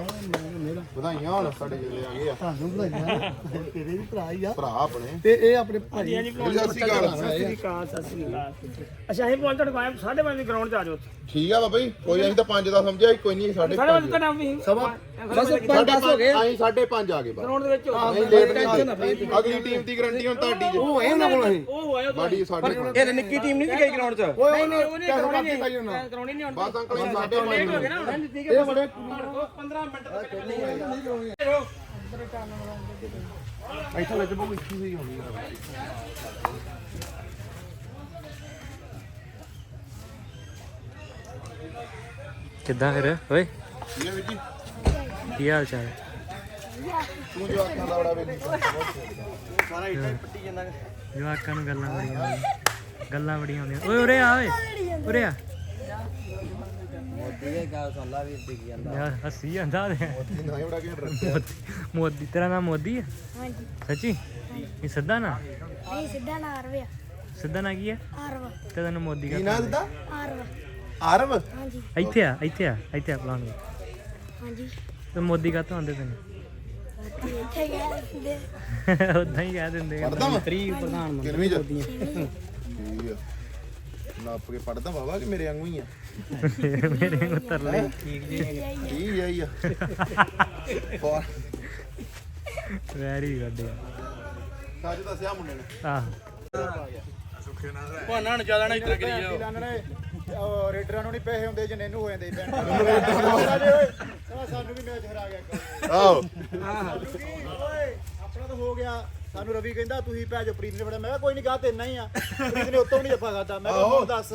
ਵਧਾਈਆਂ ਹੋਣ ਸਾਡੇ ਜਿਹੜੇ ਆ ਗਏ ਆ। ਤੁਹਾਨੂੰ ਵਧਾਈਆਂ। ਤੇਰੇ ਵੀ ਭਰਾ ਹੀ ਆ। ਭਰਾ ਆਪਣੇ। ਤੇ ਇਹ ਆਪਣੇ ਭਾਜੀ ਸਤਿ ਸ਼੍ਰੀ ਅਕਾਲ। ਅੱਛਾ ਅਸੀਂ ਪਹੁੰਚ ਤੁਹਾਡੇ ਕੋਲ ਸਾਢੇ ਪੰਜ ਗਰਾਊਂਡ ਤੇ ਆ ਜਾਓ ਠੀਕ ਆ ਬਾਬਾ ਜੀ ਕੋਈ ਅਸੀਂ ਤਾਂ 5 ਦਾ ਸਮਝਿਆ ਕੋਈ ਨਹੀਂ ਸਾਡੇ ਸਾਢੇ ਪੰਜ 5 ਦਾ ਨਾਮ ਵੀ ਸਵਾ ਬਸ ਸਾਡੇ 5 ਹੋ ਗਏ। ਅਸੀਂ 5.5 ਆ ਗਏ ਗਰਾਊਂਡ ਦੇ ਵਿੱਚ ਹੋ ਨਹੀਂ ਲੇਟ ਹੋਏ। ਅਗਲੀ ਟੀਮ ਦੀ ਗਾਰੰਟੀ ਹੁਣ ਤੁਹਾਡੀ ਜੇ ਉਹ ਹੈ ਉਹਨਾਂ ਕੋਲ ਅਸੀਂ ਬਾਡੀ ਸਾਡੇ ਕੋਲ ਇਹ ਨਿੱਕੀ ਟੀਮ ਨਹੀਂ ਗਈ ਗਰਾਊਂਡ 'ਚ? ਓਏ ਨਹੀਂ ਉਹਨੇ ਕਰਾਉਣੀ ਨਹੀਂ ਕਰਾਉਣੀ ਨਹੀਂ ਹੁਣ ਬਸ ਅੰਕਲ ਜੀ ਸਾਡੇ ਹੁਣ। ਇਹ ਬੜੇ 15 ਮਿੰਟ ਤੱਕ ਇੱਥੇ ਵਿੱਚ ਬਹੁਤ ਇੱਥੇ ਹੀ ਹੋਣੀ ਕਿੱਦਾਂ ਫਿਰ? ਓਏ। ਕੀ ਹਾਲ ਚਾਲ? ਤੂੰ ਜੋ ਆਖਾਂ ਦਾ ਬੜਾ ਵੇਲੀ ਜਵਾਕਾਂ ਨੂੰ ਗੱਲਾਂ ਬੜੀਆਂ ਆਉਂਦੀਆਂ। ਗੱਲਾਂ ਬੜੀਆਂ ਆਉਂਦੀਆਂ। ਓਏ ਉਰੇ ਆ ਓਏ। ਉਰੇ ਆ। ਮੋਦੀ ਦੇ ਗੱਲ ਸੁਣ ਲਾ ਵੀਰ ਦੀ ਕੀ ਜਾਂਦਾ। ਯਾਰ ਹੱਸੀ ਜਾਂਦਾ ਤੇ। ਨਾ ਹੀ ਬੜਾ ਘੈਂਟ ਰੱਖਿਆ ਮੋਦੀ ਮੋਦੀ ਤੇਰਾ ਨਾਮ ਮੋਦੀ ਹੈ ਹਾਂਜੀ। ਸੱਚੀ? ਇਹ ਸਿੱਧਾ ਨਾ ਨਹੀਂ ਸਿੱਧਾ ਨਾ ਆਰਵਿਆ ਸਿੱਧਾ ਨਾ ਕੀ ਹੈ ਆਰਵ। ਤੇ ਤੈਨੂੰ ਮੋਦੀ ਕੀ ਨਾਂ ਦਿੱਤਾ? ਆਰਵ। ਆਰਵ? ਹਾਂਜੀ। ਇੱਥੇ ਆ ਇੱਥੇ ਆ ਇੱਥੇ ਆ ਪਲਾਨ ਹਾਂਜੀ। ਤੇ ਮੋਦੀ ਕਾ ਤੋਂ ਆਂਦੇ ਤੈਨੂੰ? ਉਦਾਂ ਹੀ ਕਹਿ ਦਿੰਦੇ ਆ। ਪੜਦਾ ਵਾ? ਤਰੀ ਪ੍ਰਧਾਨ ਕਿੰਨਵੀਂ ਚ ਠੀਕ ਆ। ਨੱਪ ਕੇ ਪੜਦਾ ਬਾਬਾ ਕਿ ਮੇਰੇ ਵਾਂਗੂ ਹੀ ਆ। ਮੇਰੇ ਨੂੰ ਤਰਲੇ ਠੀਕ ਆ ਹੀ ਆ ਹੋਰ? Very good. ਸੱਚ ਦੱਸਿਆ ਮੁੰਡੇ ਨੇ। ਆਹ। ਭਾਣਾ ਨੂੰ ਜ਼ਿਆਦਾ ਨਾ ਇਤਨਾ ਕਰੀ ਜਾਓ। ਰੇਡਰਾਂ ਨੂੰ ਨਹੀਂ ਪੈਸੇ ਹੁੰਦੇ ਜਿੰਨੇ ਨੂੰ ਹੋ ਜਾਂਦੇ ਸਾਨੂੰ ਵੀ ਮੈਚ ਹਰਾ ਗਿਆ ਆਹੋ। ਆਪਣਾ ਤਾਂ ਹੋ ਗਿਆ। ਸਾਨੂੰ ਰਵੀ ਕਹਿੰਦਾ ਤੁਸੀਂ ਭੈਜੋ ਪ੍ਰੀਤ ਨੇ ਫੜਿਆ। ਮੈਂ ਕਿਹਾ ਕੋਈ ਨਹੀਂ ਗਾ ਤੇ ਇੰਨਾ ਹੀ ਆ। ਪ੍ਰੀਤ ਨੇ ਉੱਤੋਂ ਵੀ ਨਹੀਂ ਜੱਫਾ ਖਾਦਾ ਮੈਂ ਕਿਹਾ ਹੁਣ ਦੱਸ?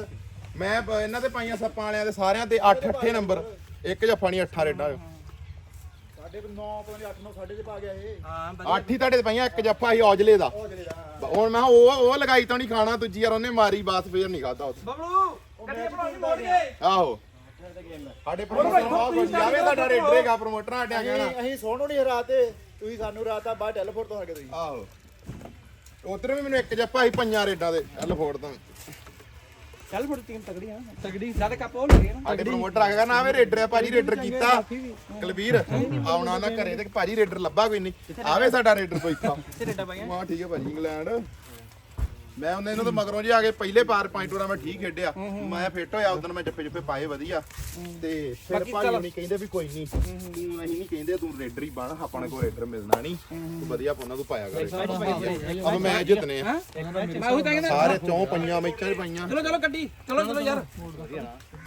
ਮੈਂ ਪ- ਇਹਨਾਂ ਤੇ ਪਾਈਆਂ ਸੱਪਾਂ ਵਾਲਿਆਂ ਦੇ ਸਾਰਿਆਂ ਤੇ 8 8 ਨੰਬਰ। ਇੱਕ ਜੱਫਾ ਨਹੀਂ 8 ਰੇਡਾ ਸਾਡੇ 9 ਪਤਾ ਨਹੀਂ 8 9 ਸਾਡੇ ਤੇ ਪਾ ਗਿਆ ਇਹ। 8 ਹੀ ਤੁਹਾਡੇ ਤੇ ਪਾਈਆਂ ਇੱਕ ਜੱਫਾ ਸੀ ਔਜਲੇ ਦਾ। ਹੁਣ ਮੈਂ ਕਿਹਾ ਉਹ ਉਹ ਲਗਾਈ ਤਾਂ ਨਹੀਂ ਖਾਣਾ ਦੂਜੀ ਯਾਰ ਉਹਨੇ ਮਾਰੀ ਬਾਸ ਫੇਰ ਨਹੀਂ ਖਾਦਾ ਬਬਲੂ! ਆਹੋ। ਸਾਡੇ ਪ੍ਰਮੋਟਰ ਬਹੁਤ ਕੁਝ ਜਾਵੇ ਤੁਹਾਡਾ ਰੇਡਰ ਹੈਗਾ ਪ੍ਰਮੋਟਰ ਆਟਿਆ ਕਹਿਣਾ। ਅਸੀਂ ਸੋਹਣੋਂ ਨਹੀਂ ਹਰਾਤੇ ਤੁਸੀਂ ਸਾਨੂੰ ਹਰਾਤਾ ਬਾਹਰ ਟੈਲੀਫੋਨ ਤੋਂ ਹਟ ਗਏ ਤੁਸੀਂ। ਆਹੋ। ਉਧਰ ਵੀ ਮੈਨੂੰ ਇੱਕ ਜੱਫਾ ਸੀ ਪੰਜਾਂ ਰੇਡਾਂ ਦੇ ਚੱਲ ਫੋੜ ਤਾਂ। ਚੱਲ ਫੜ ਟੀਮ ਤਗੜੀ ਆ। ਤਗੜੀ ਸਾਡੇ ਕੱਪ ਹੋ ਲੱਗੇ ਨਾ। ਸਾਡੇ ਪ੍ਰਮੋਟਰ ਆ ਗਿਆ ਨਾ ਆਵੇ ਰੇਡਰ ਆ ਭਾਜੀ ਰੇਡਰ ਕੀਤਾ। ਕੁਲਵੀਰ ਆਉਣਾ ਨਾ ਘਰੇ ਤੇ ਭਾਜੀ ਰੇਡਰ ਲੱਭਾ ਕੋਈ ਨਹੀਂ। ਆਵੇ ਸਾਡਾ ਰੇਡਰ ਕੋਈ ਇੱਥਾ ਰੇਡਾ ਪਾਈਆਂ? ਹਾਂ ਠੀਕ ਹੈ ਭਾਜੀ ਇੰਗਲੈਂਡ। ਮੈਂ ਉਹਨੇ ਇਹਨਾਂ ਤੋਂ ਮਗਰੋਂ ਜੀ ਆ ਕੇ ਪਹਿਲੇ ਪਾਰ ਪੰਜ ਟੂਰਨਾਮੈਂਟ ਠੀਕ ਖੇਡਿਆ। ਮੈਂ ਫਿੱਟ ਹੋਇਆ ਉਦੋਂ ਮੈਂ ਜੱਫੇ ਜੱਫੇ ਪਾਏ ਵਧੀਆ। ਤੇ ਫਿਰ ਭਾਈ ਨਹੀਂ ਕਹਿੰਦੇ ਵੀ ਕੋਈ ਨਹੀਂ ਤੂੰ ਅਸੀਂ ਨਹੀਂ ਕਹਿੰਦੇ ਤੂੰ ਰੇਡਰ ਹੀ ਬਣ ਆਪਣੇ ਕੋਲ ਰੇਡਰ ਮਿਲਣਾ ਨਹੀਂ ਤੂੰ ਵਧੀਆ ਉਹਨਾਂ ਤੋਂ ਪਾਇਆ ਕਰੇ। ਅਬ ਮੈਂ ਜਿੱਤਨੇ ਆ। ਮੈਂ ਉਹੀ ਤਾਂ ਕਹਿੰਦਾ। ਸਾਰੇ ਚੌਂ ਪੰਜਾਂ ਮੈਚਾਂ 'ਚ ਪਾਈਆਂ। ਚਲੋ ਚਲੋ ਗੱਡੀ ਚਲੋ ਚਲੋ ਯਾਰ।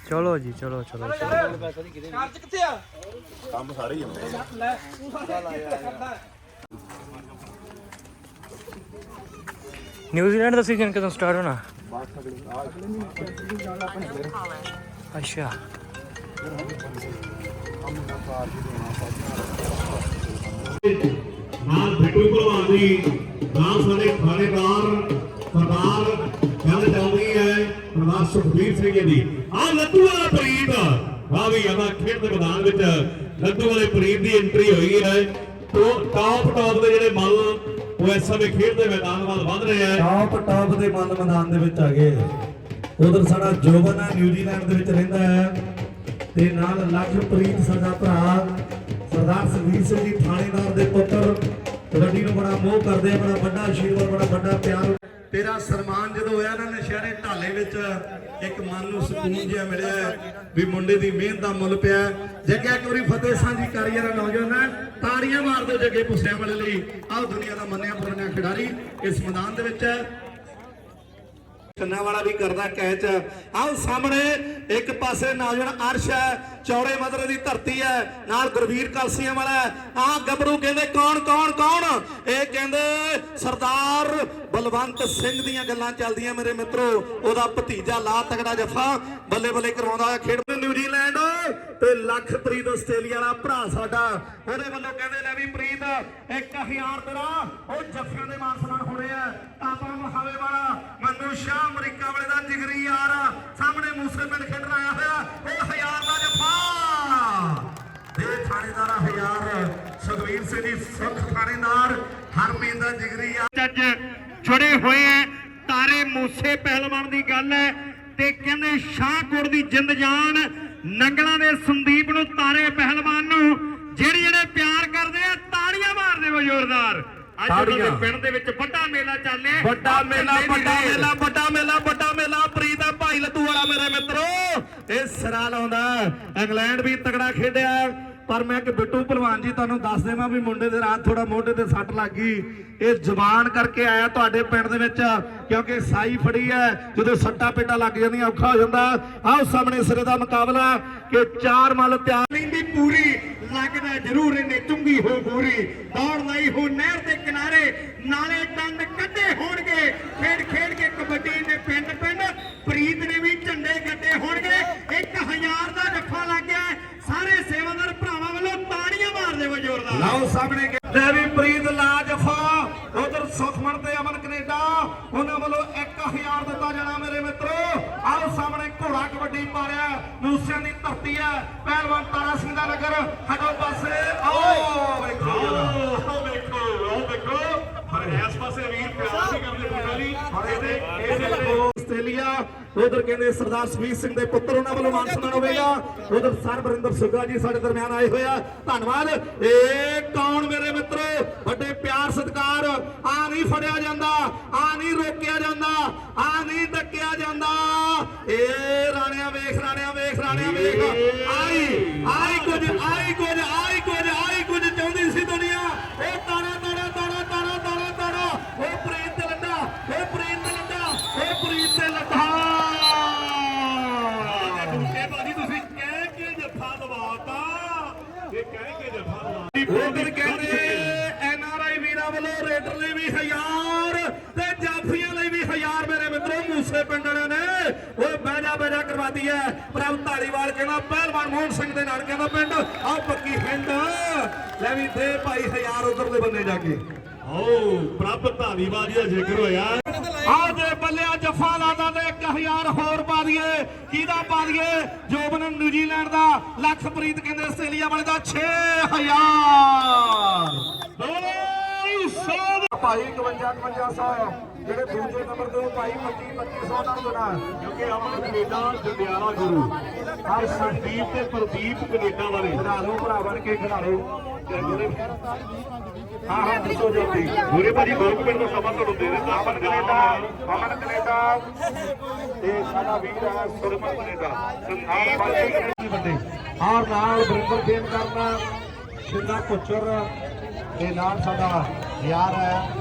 ਚਲੋ ਜੀ ਚਲੋ ਚਲੋ ਚਲੋ। ਚਾਰਜ ਕਿੱਥੇ ਆ? ਕੰਮ ਸਾਰੇ ਹੀ ਆਉਂਦੇ ਆ। ਲੈ ਤੂੰ ਸਾਲਾ ਕਰਦਾ। ਨਿਊਜ਼ੀਲੈਂਡ ਦਾ ਸੀਜ਼ਨ ਕਦੋਂ ਸਟਾਰਟ ਹੋਣਾ? ਅੱਛਾ। ਨਾਲ ਬਿੱਟੂ ਭਲਵਾਨ ਦੀ ਨਾਲ ਸਾਡੇ ਥਾਣੇਦਾਰ ਸਰਦਾਰ ਗੱਲ ਚੱਲਦੀ ਹੈ ਸਰਦਾਰ ਸੁਖਬੀਰ ਸਿੰਘ ਜੀ ਦੀ। ਆ ਲੱਡੂ ਵਾਲਾ ਪ੍ਰੀਤ ਆ ਵੀ ਆਵਾ ਖੇਡ ਦੇ ਮੈਦਾਨ ਵਿੱਚ ਲੱਡੂ ਵਾਲੇ ਪ੍ਰੀਤ ਦੀ ਐਂਟਰੀ ਹੋਈ ਹੈ। ਤੋਂ ਟਾਪ ਟਾਪ ਦੇ ਜਿਹੜੇ ਮੱਲ ਉਹ ਇਸ ਸਮੇਂ ਖੇਡ ਦੇ ਮੈਦਾਨ ਵੱਲ ਵੱਧ ਰਹੇ ਆ। ਟਾਪ ਟਾਪ ਦੇ ਮਨ ਮੈਦਾਨ ਦੇ ਵਿੱਚ ਆ ਗਏ। ਉਧਰ ਸਾਡਾ ਜੋਬਨ ਹੈ, ਨਿਊਜ਼ੀਲੈਂਡ ਦੇ ਵਿੱਚ ਰਹਿੰਦਾ ਹੈ। ਤੇ ਨਾਲ ਲਖਪ੍ਰੀਤ, ਸਾਡਾ ਭਰਾ ਸਰਦਾਰ ਸੁਖਬੀਰ ਸਿੰਘ ਜੀ, ਥਾਣੇਦਾਰ ਦੇ ਪੁੱਤਰ। ਕਬੱਡੀ ਨੂੰ ਬੜਾ ਮੋਹ ਕਰਦੇ ਬੜਾ ਵੱਡਾ ਆਸ਼ੀਰਵਾਦ, ਬੜਾ ਵੱਡਾ ਪਿਆਰ ਤੇਰਾ ਸਨਮਾਨ ਜਦੋਂ ਹੋਇਆ ਨਾ ਨਸ਼ਹਿਰੇ ਢਾਲੇ ਵਿੱਚ, ਇੱਕ ਮਨ ਨੂੰ ਸਕੂਨ ਜਿਹਾ ਮਿਲਿਆ ਵੀ ਮੁੰਡੇ ਦੀ ਮਿਹਨਤ ਦਾ ਮੁੱਲ ਪਿਆ ਹੈ। ਜੱਗਿਆ ਇੱਕ ਵਾਰੀ ਫਤਿਹ ਸਾਂਝੀ ਕਰੀ ਯਾਰ ਨੌਜਵਾਨ, ਤਾੜੀਆਂ ਮਾਰ ਦਿਓ ਜੱਗੇ ਪੁੱਸਿਆਂ ਵਾਲੇ ਲਈ ਆਹ ਦੁਨੀਆ ਦਾ ਮੰਨਿਆ ਪੁਰਨਿਆ ਖਿਡਾਰੀ, ਇਸ ਮੈਦਾਨ ਦੇ ਵਿੱਚ ਹੈ ਕੰਨਾ ਵਾਲਾ ਵੀ ਕਰਦਾ ਕੈਚ। ਆਹ ਸਾਹਮਣੇ ਇੱਕ ਪਾਸੇ ਨੌਜਵਾਨ ਅਰਸ਼ ਹੈ, ਚੌੜੇ ਮਦਰੇ ਦੀ ਧਰਤੀ ਹੈ, ਨਾਲ ਗੁਰਵੀਰ ਕਲਸੀਆਂ ਵਾਲਾ ਆਹ ਗੱਭਰੂ ਕਹਿੰਦੇ, ਕੌਣ ਕੌਣ ਕੌਣ? ਇਹ ਕਹਿੰਦੇ, ਸਰਦਾਰ ਬਲਵੰਤ ਸਿੰਘ ਦੀਆਂ ਗੱਲਾਂ ਚੱਲਦੀਆਂ ਮੇਰੇ ਮਿੱਤਰੋ। ਉਹਦਾ ਭਤੀਜਾ ਲਾ ਤਗੜਾ ਜਫਾ ਬੱਲੇ ਬੱਲੇ ਕਰਵਾਉਂਦਾ ਹੈ ਖੇਡ ਨਿਊਜ਼ੀਲੈਂਡ ਤੇ ਲਖਪ੍ਰੀਤ ਆਸਟ੍ਰੇਲੀਆ ਵਾਲਾ ਭਰਾ ਸਾਡਾ। ਉਹਦੇ ਵੱਲੋਂ ਕਹਿੰਦੇ ਲੈ ਵੀ ਪ੍ਰੀਤ, ਇੱਕ ਹਜ਼ਾਰ ਤੇਰਾ, ਉਹ ਜੱਫਿਆਂ ਦੇ ਮਾਨ ਸਨਮਾਨ ਹੋਣੇ ਆ। ਆਪਾਂ ਮਹਾਵੇ ਵਾਲਾ, ਮੰਨੂ ਸ਼ਾਹ ਅਮਰੀਕਾ ਵਾਲੇ ਦਾ ਜਿਗਰੀ ਯਾਰ ਸਾਹਮਣੇ ਮੂਸੇ ਪਿੰਡ ਖੇਡਣ ਆਇਆ ਹੋਇਆ। ਉਹ ਹਜ਼ਾਰ ਦਾ ਜੱਫਾ। ਦੇ ਥਾਣੇਦਾਰ ਹਜ਼ਾਰ। ਸੁਖਵੀਰ ਸਿੰਘ ਜੀ, ਸੁਖ ਥਾਣੇਦਾਰ। ਹਰਮੀਤ ਦਾ ਜਿਗਰੀ ਯਾਰ। ਅੱਜ ਜੁੜੇ ਹੋਏ ਐ ਤਾਰੇ ਮੂਸੇ ਪਹਿਲਵਾਨ ਦੀ ਗੱਲ ਹੈ ਤੇ ਕਹਿੰਦੇ ਸ਼ਾਹਕੋਟ ਦੀ ਜਿੰਦ ਜਾਨ ਨੰਗਲਾਂ ਦੇ ਸੰਦੀਪ ਨੂੰ, ਤਾਰੇ ਪਹਿਲਵਾਨ ਨੂੰ, ਜਿਹੜੇ ਜਿਹੜੇ ਪਿਆਰ ਕਰਦੇ ਆ, ਤਾੜੀਆਂ ਮਾਰਦੇ ਹੋ, ਜ਼ੋਰਦਾਰ। ਅੱਜ ਉਹਨਾਂ ਦੇ ਪਿੰਡ ਦੇ ਵਿੱਚ ਵੱਡਾ ਮੇਲਾ ਚੱਲੇ ਵੱਡਾ ਮੇਲਾ ਵੱਡਾ ਮੇਲਾ ਵੱਡਾ ਮੇਲਾ ਵੱਡਾ ਮੇਲਾ। ਪ੍ਰੀਤ ਆ ਭਾਈ ਲੱਤੂ ਵਾਲਾ ਮੇਰੇ ਮਿੱਤਰੋ। ਇਹ ਸਿਰਾ ਲਾਉਂਦਾ। ਇੰਗਲੈਂਡ ਵੀ ਤਗੜਾ ਖੇਡਿਆ। ਪਰ ਮੈਂ ਕਿ ਬਿੱਟੂ ਭਲਵਾਨ ਜੀ ਤੁਹਾਨੂੰ ਦੱਸ ਦੇਵਾਂ ਵੀ ਮੁੰਡੇ ਦੇ ਰਾਤ ਥੋੜਾ ਮੋਢੇ ਤੇ ਸੱਟ ਲੱਗ ਗਈ। ਇਹ ਜ਼ਬਾਨ ਕਰਕੇ ਆਇਆ ਤੁਹਾਡੇ ਪਿੰਡ ਦੇ ਵਿੱਚ, ਕਿਉਂਕਿ ਸਾਈ ਫੜੀ ਹੈ, ਜਦੋਂ ਸੱਟਾ ਪੇਟਾ ਲੱਗ ਜਾਂਦੀਆਂ, ਔਖਾ ਹੋ ਜਾਂਦਾ। ਆਓ ਸਾਹਮਣੇ ਸਿਰੇ ਦਾ ਮੁਕਾਬਲਾ, ਕਿ ਚਾਰ ਮੱਲ ਤਿਆਰ ਲੈਂਦੀ ਪੂਰੀ, ਲੱਗਦਾ ਜ਼ਰੂਰ ਇਹਨੇ ਚੁੰਗੀ ਹੋ ਪੂਰੀ ਦੌੜ ਲਈ ਹੋ ਨਹਿਰ ਦੇ ਕਿਨਾਰੇ, ਨਾਲੇ ਡੰਡ ਕੱਢੇ ਹੋਣਗੇ। ਖੇਡ ਖੇਡ ਕੇ ਕਬੱਡੀ ਦੇ ਪਿੰਡ ਪਿੰਡ ਪ੍ਰੀਤ ਨੇ ਵੀ ਝੰਡੇ ਗੱਡੇ ਹੋਣਗੇ। 1000 ਦਾ ਜੱਫਾ ਲੱਗ ਗਿਆ ਸਾਰੇ ਸੇਵਾਦਾਰ ਭਰਾਵਾਂ ਵੱਲੋਂ ਤਾੜੀਆਂ ਮਾਰਦੇ ਹੋ ਜ਼ੋਰਦਾਰ। ਲਓ ਸਾਹਮਣੇ ਲੈ ਵੀ ਪ੍ਰੀਤ ਲਾ ਜਫਾ ਉਧਰ ਸੁਖਮਨ ਤੇ ਅਮਨ ਕੈਨੇਡਾ ਉਹਨਾਂ ਵੱਲੋਂ 1000 ਦਿੱਤਾ ਜਾਣਾ ਮੇਰੇ ਮਿੱਤਰੋ। ਆਓ ਸਾਹਮਣੇ ਘੋੜਾ ਕਬੱਡੀ ਪਾ ਰਿਹਾ ਮੂਸਿਆਂ ਦੀ ਧਰਤੀ ਹੈ ਪਹਿਲਵਾਨ ਤਾਰਾ ਸਿੰਘ ਦਾ ਨਗਰ ਹਟੋ ਪਾਸੇ ਆਓ। ਵੇਖੋ ਆਓ ਵੇਖੋ ਆਓ ਵੇਖੋ। ਪਰ ਇਸ ਪਾਸੇ ਵੀਰ ਪਿਆਰ ਨਹੀਂ ਕਰਦੇ ਲਈ ਇਹਦੇ ਇਹਦੇ ਉਧਰ ਕਹਿੰਦੇ ਸਰਦਾਰ ਸੁਖਬੀਰ ਸਿੰਘ ਦੇ ਪੁੱਤਰ ਉਹਨਾਂ ਵੱਲੋਂ ਮਾਨ ਸਨਮਾਨ ਹੋਵੇਗਾ। ਉਧਰ ਸਰਬਰਿੰਦਰ ਸੁੱਗਾ ਜੀ ਸਾਡੇ ਦਰਮਿਆਨ ਆਏ ਹੋਏ ਧੰਨਵਾਦ। ਇਹ ਕੌਣ ਮੇਰੇ ਮਿੱਤਰੋ? ਵੱਡੇ ਪਿਆਰ ਸਤਿਕਾਰ। ਆ ਨਹੀਂ ਫੜਿਆ ਜਾਂਦਾ, ਆ ਨਹੀਂ ਰੋਕਿਆ ਜਾਂਦਾ, ਆ ਨਹੀਂ ਡੱਕਿਆ ਜਾਂਦਾ। ਇਹ ਰਾਣਿਆ ਵੇਖ ਰਾਣਿਆ ਵੇਖ ਰਾਣਿਆ ਵੇਖ। ਆਈ ਆਈ ਕੁਝ ਆਈ ਕੁਝ ਆਈ ਕੁਝ ਆਈ ਕੁਝ ਚਾਹੁੰਦੀ ਸੀ ਦੁਨੀਆ ਇਹ ਤਾਰਾ ਤਾਰਾ ਤਾਰਾ ਤਾਰਾ ਤਾਰਾ ਤਾਰਾ ਉਹ ਪ੍ਰੀਤ ਤੇ ਲੱਡਾ ਉਹ ਪ੍ਰੀਤ ਤੇ ਲੱਡਾ ਉਹ ਪ੍ਰੀਤ ਤੇ ਲੱਡਾ ਇਹ ਬਾਜੀ ਤੁਸੀਂ ਕਹਿ ਕੇ ਜੱਫਾ ਦਵਾਤਾ ਇਹ ਕਹਿ ਕੇ ਜੱਫਾ ਦਵਾਤਾ ਉਧਰ ਕਹਿੰਦੇ ਐਨ ਆਰ ਆਈ ਵੀਰਾਂ ਵੱਲੋਂ ਰੇਡਰ ਲਈ ਵੀ ਹਜ਼ਾਰ ਤੇ ਜਾਫੀਆਂ ਲਈ ਵੀ ਹਜ਼ਾਰ ਮੇਰੇ ਮਿੱਤਰੋ ਮੂਸੇ ਪਿੰਡ ਵਾਲਿਆਂ ਨੇ ਓਏ ਬੈਜਾ ਬੈਜਾ ਕਰਵਾਤੀ ਹੈ ਪ੍ਰਭ ਢਾਲੀਵਾਲ ਕਹਿੰਦਾ ਪਹਿਲਵਾਨ ਮੋਹਨ ਸਿੰਘ ਦੇ ਪਿੰਡ ਆਹ ਪੱਕੀ ਹਿੰਡ ਲੈ ਵੀ ਦੇ ਭਾਈ ਹਜ਼ਾਰ ਉਧਰ ਦੇ ਬੰਨੇ ਜਾ ਕੇ। ਓ ਪ੍ਰਭ ਜੀ ਦਾ ਜ਼ਿਕਰ ਹੋਇਆ। ਆ ਜੇ ਬੱਲਿਆ ਜਫਾ ਲਾਦਾ ਤੇ 1000 ਹੋਰ ਪਾ ਦਈਏ ਕਿਹਦਾ ਪਾ ਦਈਏ? ਜੋਬਨ ਨਿਊਜ਼ੀਲੈਂਡ ਦਾ ਲਖਪ੍ਰੀਤ ਕਹਿੰਦੇ ਆਸਟ੍ਰੇਲੀਆ ਵਾਲੇ ਦਾ 6000 ਭਾਈ 51 5500 ਜਿਹੜੇ ਦੂਜੇ ਨੰਬਰ ਤੇ ਭਾਈ 25 2500 ਨਾਲ ਦੇਣਾ ਕਿਉਂਕਿ ਅਮਨ ਕੈਨੇਡਾ ਜੰਡਿਆਲਾ ਗੁਰੂ। ਆ ਸੰਦੀਪ ਤੇ ਪ੍ਰਦੀਪ ਕੈਨੇਡਾ ਵਾਲੇ। ਖਿਡਾ ਲਓ ਭਰਾ ਬਣ ਕੇ ਖਿਡਾ ਲਓ ਹਾਂ ਹਾਂ ਦੱਸੋ ਜੋਤੀ ਗੁਰੇ ਭਾਜੀ 2 ਮਿੰਟ ਦਾ ਸਮਾਂ ਤੁਹਾਨੂੰ ਦੇ ਦਿੱਤਾ। ਅਮਨ ਕੈਨੇਡਾ। ਅਮਨ ਕੈਨੇਡਾ। ਤੇ ਸਾਡਾ ਵੀਰ ਹੈ ਸੁਰਮਨ ਕੈਨੇਡਾ। ਵਾਲੇ ਵੱਡੇ। ਔਰ ਨਾਲ ਬਰਿੰਦਰ ਖੇਮ ਕਰਨਾ ਸਿੱਧਾ ਪੁੱਛਰ ਦੇ ਨਾਲ ਸਾਡਾ ਯਾਰ ਹੈ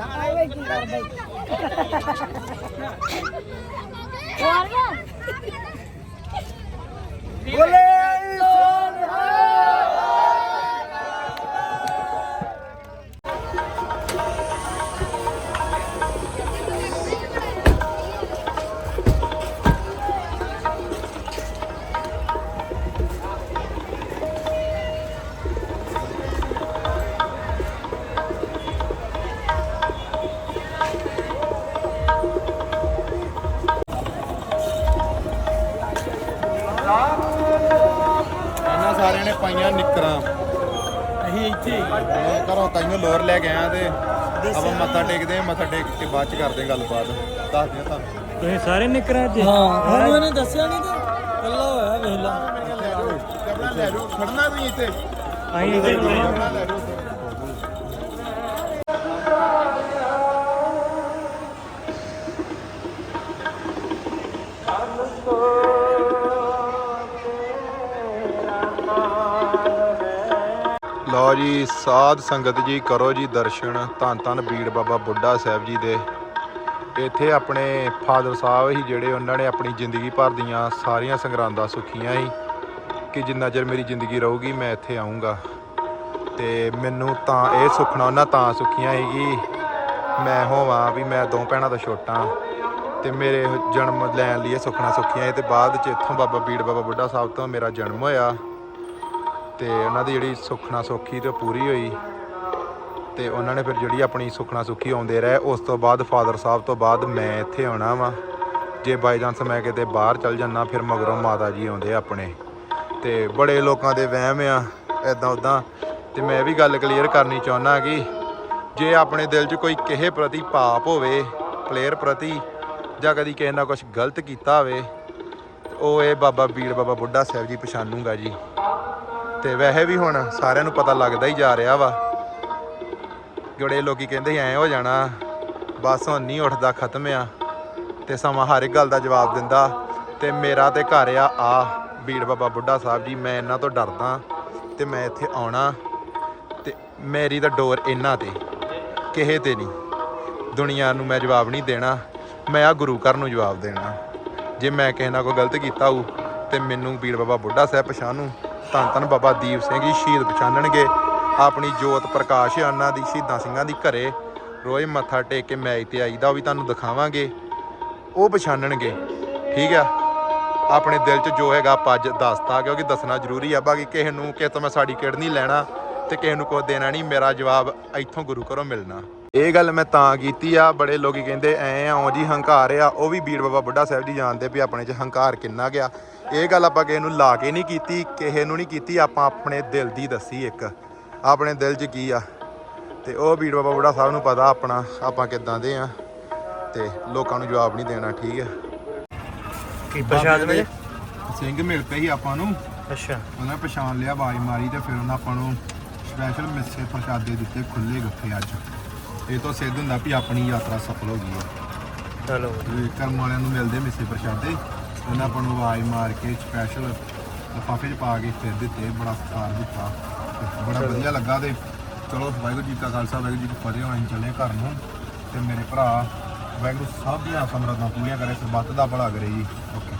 ਹੋਰ ਗਿਆ ਇਹਨਾਂ ਸਾਰਿਆਂ ਨੇ ਪਾਈਆਂ ਨਿੱਕਰਾਂ। ਅਸੀਂ ਇੱਥੇ ਮੈਂ ਘਰੋਂ ਤਾਈਓ ਲੋਰ ਲੈ ਕੇ ਆਇਆ ਤੇ ਆਪਾਂ ਮੱਥਾ ਟੇਕਦੇ ਆ ਮੱਥਾ ਟੇਕ ਕੇ ਬਾਅਦ ਚ ਕਰਦੇ ਆ ਗੱਲਬਾਤ। ਦੱਸਦੇ ਆ ਤੁਹਾਨੂੰ। ਤੁਸੀਂ ਸਾਰੇ ਨਿਕਰਾਂ ਚ ਸਾਨੂੰ ਇਹਨੇ ਦੱਸਿਆ ਨਹੀਂ ਤੇ ਕੱਲਾ ਹੋਇਆ ਵੇਖ ਲਾ। ਕਪੜਾ ਲੈ ਲਓ ਖੜਨਾ ਵੀ ਇੱਥੇ। ਅਸੀਂ ਇੱਥੇ। ਕਪੜਾ ਲੈ ਲਓ ਲਓ ਜੀ, ਸਾਧ ਸੰਗਤ ਜੀ, ਕਰੋ ਜੀ ਦਰਸ਼ਨ। ਧੰਨ ਧੰਨ ਬੀੜ ਬਾਬਾ ਬੁੱਢਾ ਸਾਹਿਬ ਜੀ ਦੇ। ਇੱਥੇ ਆਪਣੇ ਫਾਦਰ ਸਾਹਿਬ ਹੀ ਜਿਹੜੇ ਉਹਨਾਂ ਨੇ ਆਪਣੀ ਜ਼ਿੰਦਗੀ ਭਰ ਦੀਆਂ ਸਾਰੀਆਂ ਸੰਗਰਾਂਦਾਂ ਸੁਖੀਆਂ ਸੀ ਕਿ ਜਿੰਨਾ ਚਿਰ ਮੇਰੀ ਜ਼ਿੰਦਗੀ ਰਹੂਗੀ, ਮੈਂ ਇੱਥੇ ਆਉਂਗਾ ਤੇ ਮੈਨੂੰ ਤਾਂ ਇਹ ਸੁਖਣਾ, ਉਹਨਾਂ ਤਾਂ ਸੁਖੀਆਂ ਸੀਗੀ। ਮੈਂ ਹੋਵਾਂ ਵੀ ਮੈਂ ਦੋ ਭੈਣਾਂ ਦਾ ਛੋਟਾ। ਤੇ ਮੇਰੇ ਜਨਮ ਲੈਣ ਲਈ ਇਹ ਸੁਖਣਾ ਸੁਖੀਆਂ ਸੀ ਤੇ ਬਾਅਦ ਚ ਇੱਥੋਂ ਬਾਬਾ ਬੀੜ ਬਾਬਾ ਬੁੱਢਾ ਸਾਹਿਬ ਤੋਂ ਮੇਰਾ ਜਨਮ ਹੋਇਆ। ਤੇ ਉਹਨਾਂ ਦੀ ਜਿਹੜੀ ਸੁਖਣਾ ਸੁਖੀ ਤੇ ਉਹ ਪੂਰੀ ਹੋਈ। ਤੇ ਉਹਨਾਂ ਨੇ ਫਿਰ ਜਿਹੜੀ ਆਪਣੀ ਸੁਖਣਾ ਸੁਖੀ ਆਉਂਦੇ ਰਹੇ, ਉਸ ਤੋਂ ਬਾਅਦ ਫਾਦਰ ਸਾਹਿਬ ਤੋਂ ਬਾਅਦ ਮੈਂ ਇੱਥੇ ਆਉਣਾ ਵਾ। ਜੇ ਬਾਈ ਚਾਂਸ ਮੈਂ ਕਿਤੇ ਬਾਹਰ ਚੱਲ ਜਾਣਾ ਫਿਰ ਮਗਰੋਂ ਮਾਤਾ ਜੀ ਆਉਂਦੇ ਆਪਣੇ। ਤੇ ਬੜੇ ਲੋਕਾਂ ਦੇ ਵਹਿਮ ਆ ਐਦਾਂ ਉਦਾਂ ਤੇ ਮੈਂ ਵੀ ਗੱਲ ਕਲੀਅਰ ਕਰਨੀ ਚਾਹੁੰਦਾ ਕਿ ਜੇ ਆਪਣੇ ਦਿਲ 'ਚ ਕੋਈ ਕਿਸੇ ਪ੍ਰਤੀ ਪਾਪ ਹੋਵੇ ਪਲੇਅਰ ਪ੍ਰਤੀ, ਜਾਂ ਕਦੀ ਕਿਸੇ ਨਾਲ ਕੁਝ ਗਲਤ ਕੀਤਾ ਹੋਵੇ ਤੇ ਉਹ ਇਹ ਬਾਬਾ ਬੀੜ ਬਾਬਾ ਬੁੱਢਾ ਸਾਹਿਬ ਜੀ ਪਛਾਣੂਗਾ ਜੀ। ਤੇ ਵੈਸੇ ਵੀ ਹੁਣ ਸਾਰਿਆਂ ਨੂੰ ਪਤਾ ਲੱਗਦਾ ਹੀ ਜਾ ਰਿਹਾ ਵਾ। ਜਿਹੜੇ ਲੋਕੀ ਕਹਿੰਦੇ ਸੀ ਐਂ ਹੋ ਜਾਣਾ, ਬਸ ਹੁਣ ਨਹੀਂ ਉੱਠਦਾ ਖਤਮ ਆ। ਤੇ ਸਮਾਂ ਹਰ ਇੱਕ ਗੱਲ ਦਾ ਜਵਾਬ ਦਿੰਦਾ, ਤੇ ਮੇਰਾ ਤੇ ਘਰ ਆ ਆ ਬੀੜ ਬਾਬਾ ਬੁੱਢਾ ਸਾਹਿਬ ਜੀ, ਮੈਂ ਇਹਨਾਂ ਤੋਂ ਡਰਦਾ, ਤੇ ਮੈਂ ਇੱਥੇ ਆਉਣਾ, ਤੇ ਮੇਰੀ ਤਾਂ ਡੋਰ ਇਹਨਾਂ ਤੇ, ਕਿਸੇ ਤੇ ਨਹੀਂ। ਦੁਨੀਆ ਨੂੰ ਮੈਂ ਜਵਾਬ ਨਹੀਂ ਦੇਣਾ, ਮੈਂ ਆ ਗੁਰੂ ਘਰ ਨੂੰ ਜਵਾਬ ਦੇਣਾ। ਜੇ ਮੈਂ ਕਿਸੇ ਨਾਲ ਕੋਈ ਗਲਤ ਕੀਤਾ ਹੋਊ, ਤੇ ਮੈਨੂੰ ਬੀੜ ਬਾਬਾ ਬੁੱਢਾ ਸਾਹਿਬ ਪਛਾਣੂ ਧੰਨ ਧੰਨ ਬਾਬਾ ਦੀਪ ਸਿੰਘ ਜੀ ਸ਼ਹੀਦ ਪਛਾਣਨਗੇ ਆਪਣੀ ਜੋਤ ਪ੍ਰਕਾਸ਼ ਹੈ ਉਹਨਾਂ ਦੀ, ਸ਼ਹੀਦਾਂ ਸਿੰਘਾਂ ਦੀ ਘਰੇ ਰੋਜ਼ ਮੱਥਾ ਟੇਕ ਕੇ ਮੈਚ ਤੇ ਆਈਦਾ, ਉਹ ਵੀ ਤੁਹਾਨੂੰ ਦਿਖਾਵਾਂਗੇ। ਉਹ ਪਛਾਣਨਗੇ ਠੀਕ ਆ? ਆਪਣੇ ਦਿਲ 'ਚ ਜੋ ਹੈਗਾ ਆਪਾਂ ਅੱਜ ਦੱਸਤਾ, ਕਿਉਂਕਿ ਦੱਸਣਾ ਜ਼ਰੂਰੀ ਆ, ਬਾਕੀ ਕਿਸੇ ਨੂੰ, ਕਿਸੇ ਤੋਂ ਮੈਂ ਸਾਡੀ ਕਿਹੜ ਨਹੀਂ ਲੈਣਾ ਤੇ ਕਿਸੇ ਨੂੰ ਕੁਝ ਦੇਣਾ ਨਹੀਂ, ਮੇਰਾ ਜਵਾਬ ਇੱਥੋਂ ਗੁਰੂ ਘਰੋਂ ਮਿਲਣਾ। ਇਹ ਗੱਲ ਮੈਂ ਤਾਂ ਕੀਤੀ ਆ ਬੜੇ ਲੋਕੀ ਕਹਿੰਦੇ ਐ ਆਉ ਜੀ ਹੰਕਾਰ ਆ ਉਹ ਵੀ ਬੀੜ ਬਾਬਾ ਬੁੱਢਾ ਸਾਹਿਬ ਜੀ ਜਾਣਦੇ ਵੀ ਆਪਣੇ 'ਚ ਹੰਕਾਰ ਕਿੰਨਾ ਗਿਆ। ਇਹ ਗੱਲ ਆਪਾਂ ਕਿਸੇ ਨੂੰ ਲਾ ਕੇ ਨਹੀਂ ਕੀਤੀ ਕਿਸੇ ਨੂੰ ਨਹੀਂ ਕੀਤੀ ਆਪਾਂ ਆਪਣੇ ਦਿਲ ਦੀ ਦੱਸੀ ਇੱਕ। ਆਪਣੇ ਦਿਲ 'ਚ ਕੀ ਆ? ਤੇ ਉਹ ਬੀੜ ਬਾਬਾ ਬੁੱਢਾ ਸਾਹਿਬ ਨੂੰ ਪਤਾ ਆਪਣਾ ਆਪਾਂ ਕਿੱਦਾਂ ਦੇ ਆ ਤੇ ਲੋਕਾਂ ਨੂੰ ਜਵਾਬ ਨਹੀਂ ਦੇਣਾ ਠੀਕ ਹੈ ਕੀ ਪ੍ਰਸ਼ਾਦ ਵਿੱਚ ਸਿੰਘ ਮਿਲ ਸੀ ਆਪਾਂ ਨੂੰ। ਅੱਛਾ। ਉਹਨਾਂ ਪਛਾਣ ਲਿਆ ਆਵਾਜ਼ ਮਾਰੀ ਤੇ ਫਿਰ ਉਹਨਾਂ ਆਪਾਂ ਨੂੰ ਸਪੈਸ਼ਲ ਮਿੱਸੇ ਪ੍ਰਸ਼ਾਦੇ ਦਿੱਤੇ ਖੁੱਲੇ ਗੱਫੇ ਅੱਜ। ਇਹ ਤੋਂ ਸਿੱਧ ਹੁੰਦਾ ਵੀ ਆਪਣੀ ਯਾਤਰਾ ਸਫਲ ਹੋ ਗਈ ਹੈ ਚਲੋ ਤੇ ਕਰਮ ਵਾਲਿਆਂ ਨੂੰ ਮਿਲਦੇ ਮਿੱਸੇ ਪ੍ਰਸ਼ਾਦੇ। ਉਹਨਾਂ ਆਪਾਂ ਨੂੰ ਆਵਾਜ਼ ਮਾਰ ਕੇ ਸਪੈਸ਼ਲ ਲਿਫਾਫੇ 'ਚ ਪਾ ਕੇ ਫਿਰ ਦਿੱਤੇ ਬੜਾ ਸਤਿਕਾਰ ਦਿੱਤਾ। ਤੇ ਬੜਾ ਵਧੀਆ ਲੱਗਾ ਤੇ ਚਲੋ ਵਾਹਿਗੁਰੂ ਜੀ ਕਾ ਖਾਲਸਾ ਵਾਹਿਗੁਰੂ ਜੀ ਕੀ ਫਤਿਹ ਹੁਣ ਅਸੀਂ ਚੱਲੇ ਘਰ ਨੂੰ। ਤੇ ਮੇਰੇ ਭਰਾ ਵਾਹਿਗੁਰੂ ਸਭ ਦੀਆਂ ਸਮਰੱਥਾਂ ਪੂਰੀਆਂ ਕਰੇ ਸਰਬੱਤ ਦਾ ਭਲਾ ਕਰੇ ਜੀ। ਓਕੇ